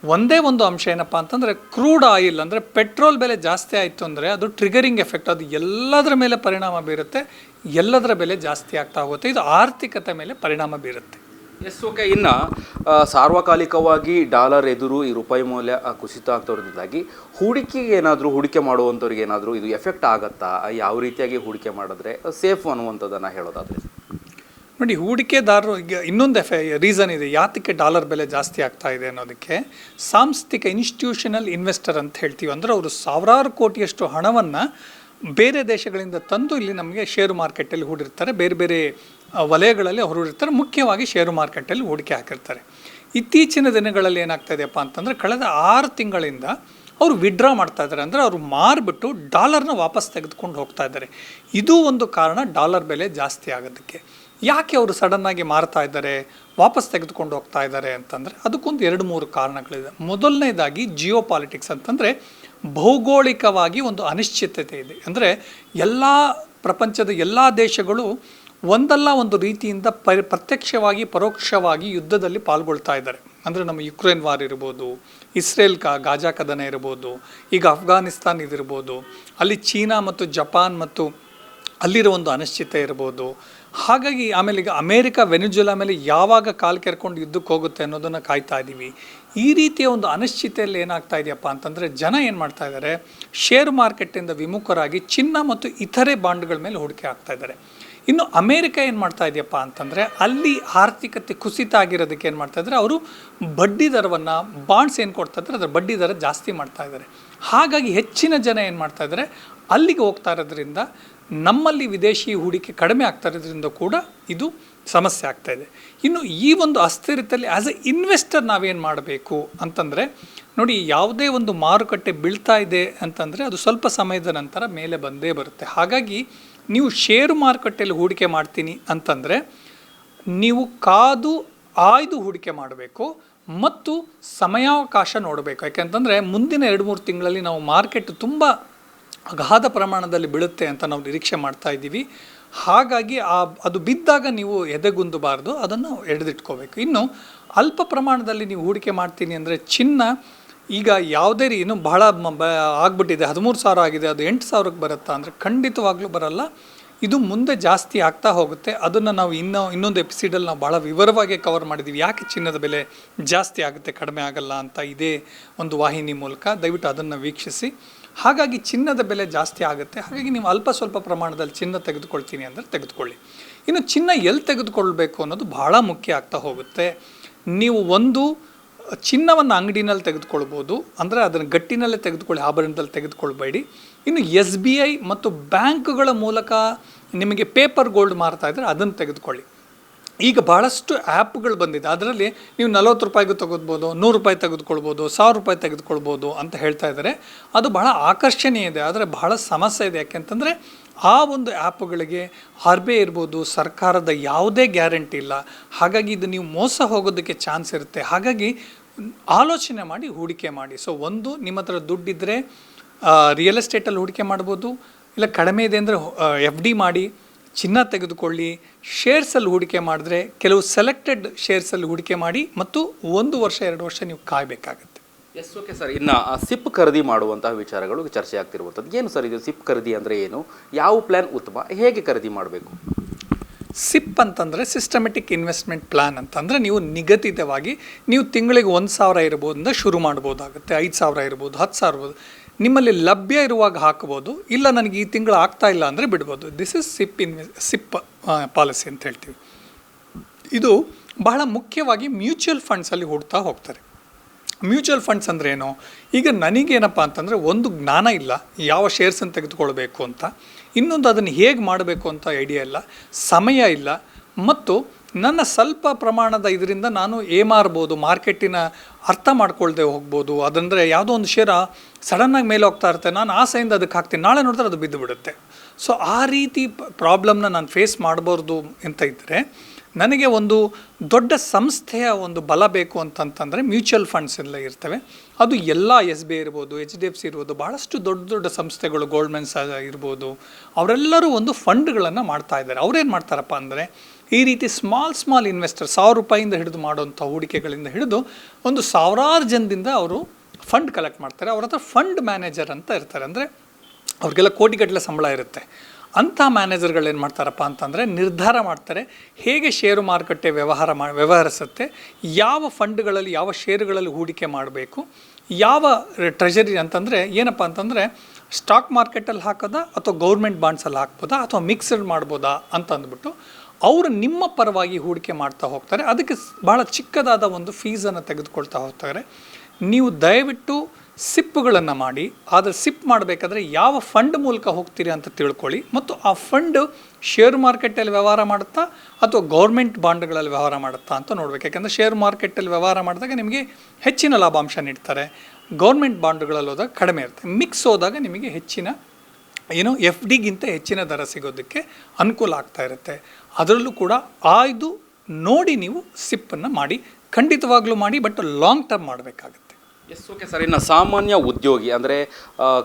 ಒಂದೇ ಒಂದು ಅಂಶ ಏನಪ್ಪ ಅಂತಂದರೆ ಕ್ರೂಡ್ ಆಯಿಲ್ ಅಂದರೆ ಪೆಟ್ರೋಲ್ ಬೆಲೆ ಜಾಸ್ತಿ ಆಯಿತು ಅಂದರೆ ಅದು ಟ್ರಿಗರಿಂಗ್ ಎಫೆಕ್ಟ್. ಅದು ಎಲ್ಲದರ ಮೇಲೆ ಪರಿಣಾಮ ಬೀರುತ್ತೆ. ಎಲ್ಲದರ ಬೆಲೆ ಜಾಸ್ತಿ ಆಗ್ತಾ ಹೋಗುತ್ತೆ. ಇದು ಆರ್ಥಿಕತೆ ಮೇಲೆ ಪರಿಣಾಮ ಬೀರುತ್ತೆ. ಎಸ್ ಓಕೆ ಇನ್ನು ಸಾರ್ವಕಾಲಿಕವಾಗಿ ಡಾಲರ್ ಎದುರು ಈ ರೂಪಾಯಿ ಮೌಲ್ಯ ಕುಸಿತ ಆಗ್ತಿರೋದ್ರಿಂದಾಗಿ ಹೂಡಿಕೆಗೆ ಏನಾದರೂ ಹೂಡಿಕೆ ಮಾಡುವಂಥವ್ರಿಗೆ ಏನಾದರೂ ಇದು ಎಫೆಕ್ಟ್ ಆಗತ್ತಾ? ಯಾವ ರೀತಿಯಾಗಿ ಹೂಡಿಕೆ ಮಾಡಿದ್ರೆ ಸೇಫ್ ಅನ್ನುವಂಥದ್ದನ್ನು ಹೇಳೋದಾದರೆ. ನೋಡಿ ಹೂಡಿಕೆದಾರರು ಈಗ ಇನ್ನೊಂದು ಎಫೆ ರೀಸನ್ ಇದೆ. ಯಾತಕ್ಕೆ ಡಾಲರ್ ಬೆಲೆ ಜಾಸ್ತಿ ಆಗ್ತಾ ಇದೆ ಅನ್ನೋದಕ್ಕೆ ಸಾಂಸ್ಥಿಕ ಇನ್ಸ್ಟಿಟ್ಯೂಷನಲ್ ಇನ್ವೆಸ್ಟರ್ ಅಂತ ಹೇಳ್ತೀವಿ. ಅಂದರೆ ಅವರು ಸಾವಿರಾರು ಕೋಟಿಯಷ್ಟು ಹಣವನ್ನು ಬೇರೆ ದೇಶಗಳಿಂದ ತಂದು ಇಲ್ಲಿ ನಮಗೆ ಷೇರು ಮಾರ್ಕೆಟಲ್ಲಿ ಹೂಡಿರ್ತಾರೆ. ಬೇರೆ ಬೇರೆ ವಲಯಗಳಲ್ಲಿ ಅವರು ಹೂಡಿರ್ತಾರೆ. ಮುಖ್ಯವಾಗಿ ಷೇರು ಮಾರ್ಕೆಟಲ್ಲಿ ಹೂಡಿಕೆ ಹಾಕಿರ್ತಾರೆ. ಇತ್ತೀಚಿನ ದಿನಗಳಲ್ಲಿ ಏನಾಗ್ತಾಯಿದೆಯಪ್ಪ ಅಂತಂದರೆ ಕಳೆದ ಆರು ತಿಂಗಳಿಂದ ಅವರು ವಿಡ್ರಾ ಮಾಡ್ತಾ ಇದ್ದಾರೆ. ಅಂದರೆ ಅವರು ಮಾರಿಬಿಟ್ಟು ಡಾಲರ್ನ ವಾಪಸ್ ತೆಗೆದುಕೊಂಡು ಹೋಗ್ತಾ ಇದ್ದಾರೆ. ಇದು ಒಂದು ಕಾರಣ ಡಾಲರ್ ಬೆಲೆ ಜಾಸ್ತಿ ಆಗೋದಕ್ಕೆ. ಯಾಕೆ ಅವರು ಸಡನ್ನಾಗಿ ಮಾರ್ತಾ ಇದ್ದಾರೆ? ವಾಪಸ್ ತೆಗೆದುಕೊಂಡು ಹೋಗ್ತಾ ಇದ್ದಾರೆ ಅಂತಂದರೆ ಅದಕ್ಕೊಂದು ಎರಡು ಮೂರು ಕಾರಣಗಳಿದೆ. ಮೊದಲನೇದಾಗಿ ಜಿಯೋ ಪಾಲಿಟಿಕ್ಸ್ ಅಂತಂದರೆ ಭೌಗೋಳಿಕವಾಗಿ ಒಂದು ಅನಿಶ್ಚಿತತೆ ಇದೆ. ಅಂದರೆ ಎಲ್ಲ ಪ್ರಪಂಚದ ಎಲ್ಲ ದೇಶಗಳು ಒಂದಲ್ಲ ಒಂದು ರೀತಿಯಿಂದ ಪರಿ, ಪ್ರತ್ಯಕ್ಷವಾಗಿ, ಪರೋಕ್ಷವಾಗಿ ಯುದ್ಧದಲ್ಲಿ ಪಾಲ್ಗೊಳ್ತಾ ಇದ್ದಾರೆ. ಅಂದರೆ ನಮ್ಮ ಯುಕ್ರೇನ್ ವಾರ್ ಇರ್ಬೋದು, ಇಸ್ರೇಲ್ ಕಾ, ಗಾಜಾ ಕದನ ಇರ್ಬೋದು, ಈಗ ಅಫ್ಘಾನಿಸ್ತಾನ್ ಇದಿರ್ಬೋದು, ಅಲ್ಲಿ ಚೀನಾ ಮತ್ತು ಜಪಾನ್ ಮತ್ತು ಅಲ್ಲಿರೋ ಒಂದು ಅನಿಶ್ಚಿತ ಇರ್ಬೋದು. ಹಾಗಾಗಿ ಆಮೇಲೆ ಈಗ ಅಮೇರಿಕ ವೆನಿಜುಲಾ ಮೇಲೆ ಯಾವಾಗ ಕಾಲು ಕೆರ್ಕೊಂಡು ಯುದ್ಧಕ್ಕೆ ಹೋಗುತ್ತೆ ಅನ್ನೋದನ್ನು ಕಾಯ್ತಾ ಇದ್ದೀವಿ ಈ ರೀತಿಯ ಒಂದು ಅನಿಶ್ಚಿತೆಯಲ್ಲಿ ಏನಾಗ್ತಾ ಇದೆಯಪ್ಪ ಅಂತಂದರೆ ಜನ ಏನು ಮಾಡ್ತಾ ಇದ್ದಾರೆ ಶೇರ್ ಮಾರ್ಕೆಟಿಂದ ವಿಮುಖರಾಗಿ ಚಿನ್ನ ಮತ್ತು ಇತರೆ ಬಾಂಡ್ಗಳ ಮೇಲೆ ಹೂಡಿಕೆ ಆಗ್ತಾ ಇದ್ದಾರೆ ಇನ್ನು ಅಮೇರಿಕ ಏನು ಮಾಡ್ತಾ ಇದೆಯಪ್ಪ ಅಂತಂದರೆ ಅಲ್ಲಿ ಆರ್ಥಿಕತೆ ಕುಸಿತ ಆಗಿರೋದಕ್ಕೆ ಏನು ಮಾಡ್ತಾ ಇದ್ದಾರೆ ಅವರು ಬಡ್ಡಿ ದರವನ್ನು ಬಾಂಡ್ಸ್ ಏನು ಕೊಡ್ತಾ ಇದ್ದಾರೆ ಅದರ ಬಡ್ಡಿ ದರ ಜಾಸ್ತಿ ಮಾಡ್ತಾ ಇದ್ದಾರೆ ಹಾಗಾಗಿ ಹೆಚ್ಚಿನ ಜನ ಏನು ಮಾಡ್ತಾ ಇದ್ದಾರೆ ಅಲ್ಲಿಗೆ ಹೋಗ್ತಾ ಇರೋದ್ರಿಂದ ನಮ್ಮಲ್ಲಿ ವಿದೇಶಿ ಹೂಡಿಕೆ ಕಡಿಮೆ ಆಗ್ತಾ ಇರೋದ್ರಿಂದ ಕೂಡ ಇದು ಸಮಸ್ಯೆ ಆಗ್ತಾ ಇದೆ. ಇನ್ನು ಈ ಒಂದು ಅಸ್ಥಿರತೆಯಲ್ಲಿ ಆ್ಯಸ್ ಎ ಇನ್ವೆಸ್ಟರ್ ನಾವೇನು ಮಾಡಬೇಕು ಅಂತಂದರೆ, ನೋಡಿ ಯಾವುದೇ ಒಂದು ಮಾರುಕಟ್ಟೆ ಬೀಳ್ತಾ ಇದೆ ಅಂತಂದರೆ ಅದು ಸ್ವಲ್ಪ ಸಮಯದ ನಂತರ ಮೇಲೆ ಬಂದೇ ಬರುತ್ತೆ. ಹಾಗಾಗಿ ನೀವು ಷೇರು ಮಾರುಕಟ್ಟೆಯಲ್ಲಿ ಹೂಡಿಕೆ ಮಾಡ್ತೀನಿ ಅಂತಂದರೆ, ನೀವು ಕಾದು ಆಯ್ದು ಹೂಡಿಕೆ ಮಾಡಬೇಕು ಮತ್ತು ಸಮಯಾವಕಾಶ ನೋಡಬೇಕು. ಯಾಕೆಂತಂದರೆ ಮುಂದಿನ ಎರಡು ಮೂರು ತಿಂಗಳಲ್ಲಿ ನಾವು ಮಾರ್ಕೆಟ್ ತುಂಬ ಅಗಾಧ ಪ್ರಮಾಣದಲ್ಲಿ ಬೀಳುತ್ತೆ ಅಂತ ನಾವು ನಿರೀಕ್ಷೆ ಮಾಡ್ತಾ ಇದ್ದೀವಿ. ಹಾಗಾಗಿ ಆ, ಅದು ಬಿದ್ದಾಗ ನೀವು ಎದೆಗುಂದಬಾರ್ದು, ಅದನ್ನು ಎಡೆದಿಟ್ಕೋಬೇಕು ಇನ್ನು ಅಲ್ಪ ಪ್ರಮಾಣದಲ್ಲಿ ನೀವು ಹೂಡಿಕೆ ಮಾಡ್ತೀನಿ ಅಂದರೆ ಚಿನ್ನ, ಈಗ ಯಾವುದೇ ರೀ, ಇನ್ನು ಬಹಳ ಆಗ್ಬಿಟ್ಟಿದೆ. ಹದಿಮೂರು ಸಾವಿರ ಆಗಿದೆ, ಅದು ಎಂಟು ಸಾವಿರಕ್ಕೆ ಬರುತ್ತಾ ಅಂದರೆ ಖಂಡಿತವಾಗ್ಲೂ ಬರಲ್ಲ. ಇದು ಮುಂದೆ ಜಾಸ್ತಿ ಆಗ್ತಾ ಹೋಗುತ್ತೆ. ಅದನ್ನು ನಾವು ಇನ್ನೂ, ಇನ್ನೊಂದು ಎಪಿಸೋಡಲ್ಲಿ ನಾವು ಭಾಳ ವಿವರವಾಗಿ ಕವರ್ ಮಾಡಿದ್ದೀವಿ ಯಾಕೆ ಚಿನ್ನದ ಬೆಲೆ ಜಾಸ್ತಿ ಆಗುತ್ತೆ, ಕಡಿಮೆ ಆಗಲ್ಲ ಅಂತ ಇದೇ ಒಂದು ವಾಹಿನಿ ಮೂಲಕ ದಯವಿಟ್ಟು ಅದನ್ನು ವೀಕ್ಷಿಸಿ. ಹಾಗಾಗಿ ಚಿನ್ನದ ಬೆಲೆ ಜಾಸ್ತಿ ಆಗುತ್ತೆ. ಹಾಗಾಗಿ ನೀವು ಅಲ್ಪ ಸ್ವಲ್ಪ ಪ್ರಮಾಣದಲ್ಲಿ ಚಿನ್ನ ತೆಗೆದುಕೊಳ್ತೀನಿ ಅಂದರೆ ತೆಗೆದುಕೊಳ್ಳಿ. ಇನ್ನು ಚಿನ್ನ ಎಲ್ಲಿ ತೆಗೆದುಕೊಳ್ಬೇಕು ಅನ್ನೋದು ಬಹಳ ಮುಖ್ಯ ಆಗ್ತಾ ಹೋಗುತ್ತೆ. ನೀವು ಒಂದು, ಚಿನ್ನವನ್ನು ಅಂಗಡಿನಲ್ಲಿ ತೆಗೆದುಕೊಳ್ಬೋದು. ಅಂದರೆ ಅದನ್ನು ಗಟ್ಟಿನಲ್ಲೇ ತೆಗೆದುಕೊಳ್ಳಿ, ಆಭರಣದಲ್ಲಿ ತೆಗೆದುಕೊಳ್ಬೇಡಿ. ಇನ್ನು ಎಸ್ ಬಿ ಐ ಮತ್ತು ಬ್ಯಾಂಕ್ಗಳ ಮೂಲಕ ನಿಮಗೆ ಪೇಪರ್ ಗೋಲ್ಡ್ ಮಾರ್ತಾ ಇದ್ದರೆ ಅದನ್ನು ತೆಗೆದುಕೊಳ್ಳಿ. ಈಗ ಭಾಳಷ್ಟು ಆ್ಯಪ್ಗಳು ಬಂದಿದೆ. ಅದರಲ್ಲಿ ನೀವು ನಲವತ್ತು ರೂಪಾಯಿಗೂ ತೆಗೆದ್ಬೋದು, ನೂರು ರೂಪಾಯಿ ತೆಗೆದುಕೊಳ್ಬೋದು, ಸಾವಿರ ರೂಪಾಯಿ ತೆಗೆದುಕೊಳ್ಬೋದು ಅಂತ ಹೇಳ್ತಾ ಇದ್ದಾರೆ. ಅದು ಬಹಳ ಆಕರ್ಷಣೀಯ ಇದೆ. ಆದರೆ ಬಹಳ ಸಮಸ್ಯೆ ಇದೆ. ಯಾಕೆಂತಂದರೆ ಆ ಒಂದು ಆ್ಯಪ್ಗಳಿಗೆ ಆರ್ ಬಿ ಐ ಇರ್ಬೋದು, ಸರ್ಕಾರದ ಯಾವುದೇ ಗ್ಯಾರಂಟಿ ಇಲ್ಲ. ಹಾಗಾಗಿ ಇದು ನೀವು ಮೋಸ ಹೋಗೋದಕ್ಕೆ ಚಾನ್ಸ್ ಇರುತ್ತೆ. ಹಾಗಾಗಿ ಆಲೋಚನೆ ಮಾಡಿ ಹೂಡಿಕೆ ಮಾಡಿ. ಸೊ, ಒಂದು ನಿಮ್ಮ ಹತ್ರ ದುಡ್ಡಿದ್ದರೆ ರಿಯಲ್ ಎಸ್ಟೇಟಲ್ಲಿ ಹೂಡಿಕೆ ಮಾಡ್ಬೋದು, ಇಲ್ಲ ಕಡಿಮೆ ಇದೆ ಅಂದರೆ ಎಫ್ ಡಿ ಮಾಡಿ ಚಿನ್ನ ತೆಗೆದುಕೊಳ್ಳಿ ಶೇರ್ಸಲ್ಲಿ ಹೂಡಿಕೆ ಮಾಡಿದ್ರೆ ಕೆಲವು ಸೆಲೆಕ್ಟೆಡ್ ಶೇರ್ಸಲ್ಲಿ ಹೂಡಿಕೆ ಮಾಡಿ ಮತ್ತು ಒಂದು ವರ್ಷ ಎರಡು ವರ್ಷ ನೀವು ಕಾಯಬೇಕಾಗತ್ತೆ. ಎಸ್ ಓಕೆ ಸರ್ ಇನ್ನು ಸಿಪ್ ಖರೀದಿ ಮಾಡುವಂತಹ ವಿಚಾರಗಳು ಚರ್ಚೆ ಆಗ್ತಿರುವಂಥದ್ದು ಏನು ಸರ್ ಇದು? ಸಿಪ್ ಖರೀದಿ ಅಂದರೆ ಏನು? ಯಾವ ಪ್ಲ್ಯಾನ್ ಉತ್ತಮ? ಹೇಗೆ ಖರೀದಿ ಮಾಡಬೇಕು? ಸಿಪ್ ಅಂತಂದರೆ ಸಿಸ್ಟಮೆಟಿಕ್ ಇನ್ವೆಸ್ಟ್ಮೆಂಟ್ ಪ್ಲ್ಯಾನ್ ಅಂತಂದರೆ ನೀವು ನಿಗದಿತವಾಗಿ ನೀವು ತಿಂಗಳಿಗೆ ಒಂದು ಸಾವಿರ ಇರ್ಬೋದಿಂದ ಶುರು ಮಾಡ್ಬೋದಾಗುತ್ತೆ. ಐದು ಸಾವಿರ ಇರ್ಬೋದು ಹತ್ತು ಸಾವಿರ ಇರ್ಬೋದು. ನಿಮ್ಮಲ್ಲಿ ಲಭ್ಯ ಇರುವಾಗ ಹಾಕ್ಬೋದು ಇಲ್ಲ ನನಗೆ ಈ ತಿಂಗಳು ಆಗ್ತಾ ಇಲ್ಲ ಅಂದರೆ ಬಿಡ್ಬೋದು. This is SIP in SIP policy ಅಂತ ಹೇಳ್ತೀವಿ. ಇದು ಬಹಳ ಮುಖ್ಯವಾಗಿ ಮ್ಯೂಚುವಲ್ ಫಂಡ್ಸಲ್ಲಿ ಹುಡ್ತಾ ಹೋಗ್ತಾರೆ. ಮ್ಯೂಚುವಲ್ ಫಂಡ್ಸ್ ಅಂದರೆ ಏನು? ಈಗ ನನಗೇನಪ್ಪ ಅಂತಂದರೆ ಒಂದು ಜ್ಞಾನ ಇಲ್ಲ, ಯಾವ ಶೇರ್ಸನ್ನು ತೆಗೆದುಕೊಳ್ಬೇಕು ಅಂತ. ಇನ್ನೊಂದು ಅದನ್ನು ಹೇಗೆ ಮಾಡಬೇಕು ಅಂತ ಐಡಿಯಾ ಇಲ್ಲ, ಸಮಯ ಇಲ್ಲ. ಮತ್ತು ನನ್ನ ಸ್ವಲ್ಪ ಪ್ರಮಾಣದ ಇದರಿಂದ ನಾನು ಏಮಾರ್ಬೋದು ಮಾರ್ಕೆಟಿನ ಅರ್ಥ ಮಾಡ್ಕೊಳ್ದೆ ಹೋಗ್ಬೋದು. ಅದಂದರೆ ಯಾವುದೋ ಒಂದು ಶೇರ ಸಡನ್ನಾಗಿ ಮೇಲೆ ಹೋಗ್ತಾ ಇರುತ್ತೆ. ನಾನು ಆಸೆಯಿಂದ ಅದಕ್ಕೆ ಹಾಕ್ತೀನಿ. ನಾಳೆ ನೋಡಿದ್ರೆ ಅದು ಬಿದ್ದು ಬಿಡುತ್ತೆ ಸೊ ಆ ರೀತಿ ಪ್ರಾಬ್ಲಮ್ನ ನಾನು ಫೇಸ್ ಮಾಡಬಾರ್ದು ಅಂತ ಇದ್ದರೆ ನನಗೆ ಒಂದು ದೊಡ್ಡ ಸಂಸ್ಥೆಯ ಒಂದು ಬಲ ಬೇಕು ಅಂತಂತಂದರೆ ಮ್ಯೂಚುವಲ್ ಫಂಡ್ಸ್ ಎಲ್ಲ ಇರ್ತವೆ. ಅದು ಎಲ್ಲ ಎಸ್ ಬಿ ಐ ಇರ್ಬೋದು, ಎಚ್ ಡಿ ಎಫ್ ಸಿ ಇರ್ಬೋದು ಭಾಳಷ್ಟು ದೊಡ್ಡ ದೊಡ್ಡ ಸಂಸ್ಥೆಗಳು ಗೋಲ್ಡ್ಮೆನ್ಸ್ ಇರ್ಬೋದು ಅವರೆಲ್ಲರೂ ಒಂದು ಫಂಡ್ಗಳನ್ನು ಮಾಡ್ತಾ ಇದ್ದಾರೆ. ಅವ್ರೇನು ಮಾಡ್ತಾರಪ್ಪ ಅಂದರೆ ಈ ರೀತಿ ಸ್ಮಾಲ್ ಸ್ಮಾಲ್ ಇನ್ವೆಸ್ಟರ್ ಸಾವಿರ ರೂಪಾಯಿಂದ ಹಿಡಿದು ಮಾಡುವಂಥ ಹೂಡಿಕೆಗಳಿಂದ ಹಿಡಿದು ಒಂದು ಸಾವಿರಾರು ಜನದಿಂದ ಅವರು ಫಂಡ್ ಕಲೆಕ್ಟ್ ಮಾಡ್ತಾರೆ. ಅವ್ರ ಹತ್ರ ಫಂಡ್ ಮ್ಯಾನೇಜರ್ ಅಂತ ಇರ್ತಾರೆ. ಅಂದರೆ ಅವ್ರಿಗೆಲ್ಲ ಕೋಟಿಗಟ್ಟಲೆ ಸಂಬಳ ಇರುತ್ತೆ. ಅಂಥ ಮ್ಯಾನೇಜರ್ಗಳು ಏನು ಮಾಡ್ತಾರಪ್ಪ ಅಂತಂದರೆ ನಿರ್ಧಾರ ಮಾಡ್ತಾರೆ. ಹೇಗೆ ಷೇರು ಮಾರುಕಟ್ಟೆ ವ್ಯವಹಾರ ಮಾ, ವ್ಯವಹರಿಸುತ್ತೆ? ಯಾವ ಫಂಡ್ಗಳಲ್ಲಿ ಯಾವ ಷೇರುಗಳಲ್ಲಿ ಹೂಡಿಕೆ ಮಾಡಬೇಕು? ಯಾವ ಟ್ರೆಜರಿ ಅಂತಂದರೆ ಏನಪ್ಪ ಅಂತಂದರೆ ಸ್ಟಾಕ್ ಮಾರ್ಕೆಟಲ್ಲಿ ಹಾಕೋದಾ ಅಥವಾ ಗೌರ್ಮೆಂಟ್ ಬಾಂಡ್ಸಲ್ಲಿ ಹಾಕ್ಬೋದಾ ಅಥವಾ ಮಿಕ್ಸಡ್ ಮಾಡ್ಬೋದಾ ಅಂತ ಅಂದ್ಬಿಟ್ಟು ಅವರು ನಿಮ್ಮ ಪರವಾಗಿ ಹೂಡಿಕೆ ಮಾಡ್ತಾ ಹೋಗ್ತಾರೆ. ಅದಕ್ಕೆ ಬಹಳ ಚಿಕ್ಕದಾದ ಒಂದು ಫೀಸನ್ನು ತೆಗೆದುಕೊಳ್ತಾ ಹೋಗ್ತಾರೆ. ನೀವು ದಯವಿಟ್ಟು ಸಿಪ್ಪುಗಳನ್ನು ಮಾಡಿ, ಆದರೆ ಸಿಪ್ ಮಾಡಬೇಕಾದ್ರೆ ಯಾವ ಫಂಡ್ ಮೂಲಕ ಹೋಗ್ತೀರಿ ಅಂತ ತಿಳ್ಕೊಳ್ಳಿ. ಮತ್ತು ಆ ಫಂಡ್ ಶೇರ್ ಮಾರ್ಕೆಟಲ್ಲಿ ವ್ಯವಹಾರ ಮಾಡುತ್ತಾ, ಅಥವಾ ಗೌರ್ಮೆಂಟ್ ಬಾಂಡ್ಗಳಲ್ಲಿ ವ್ಯವಹಾರ ಮಾಡುತ್ತಾ ಅಂತ ನೋಡ್ಬೇಕು. ಯಾಕಂದರೆ ಶೇರ್ ಮಾರ್ಕೆಟಲ್ಲಿ ವ್ಯವಹಾರ ಮಾಡಿದಾಗ ನಿಮಗೆ ಹೆಚ್ಚಿನ ಲಾಭಾಂಶ ನೀಡ್ತಾರೆ. ಗೌರ್ಮೆಂಟ್ ಬಾಂಡ್ಗಳಲ್ಲಿ ಹೋದಾಗ ಕಡಿಮೆ ಇರುತ್ತೆ. ಮಿಕ್ಸ್ ಹೋದಾಗ ನಿಮಗೆ ಹೆಚ್ಚಿನ ಏನು ಎಫ್ ಡಿಗಿಂತ ಹೆಚ್ಚಿನ ದರ ಸಿಗೋದಕ್ಕೆ ಅನುಕೂಲ ಆಗ್ತಾ ಇರುತ್ತೆ. ಅದರಲ್ಲೂ ಕೂಡ ಆಯ್ದು ನೋಡಿ ನೀವು ಸಿಪ್ಪನ್ನು ಮಾಡಿ ಖಂಡಿತವಾಗ್ಲೂ ಮಾಡಿ ಬಟ್ ಲಾಂಗ್ ಟರ್ಮ್ ಮಾಡಬೇಕಾಗುತ್ತೆ. ಎಸ್ ಓಕೆ ಸರ್ ಇನ್ನು ಸಾಮಾನ್ಯ ಉದ್ಯೋಗಿ ಅಂದರೆ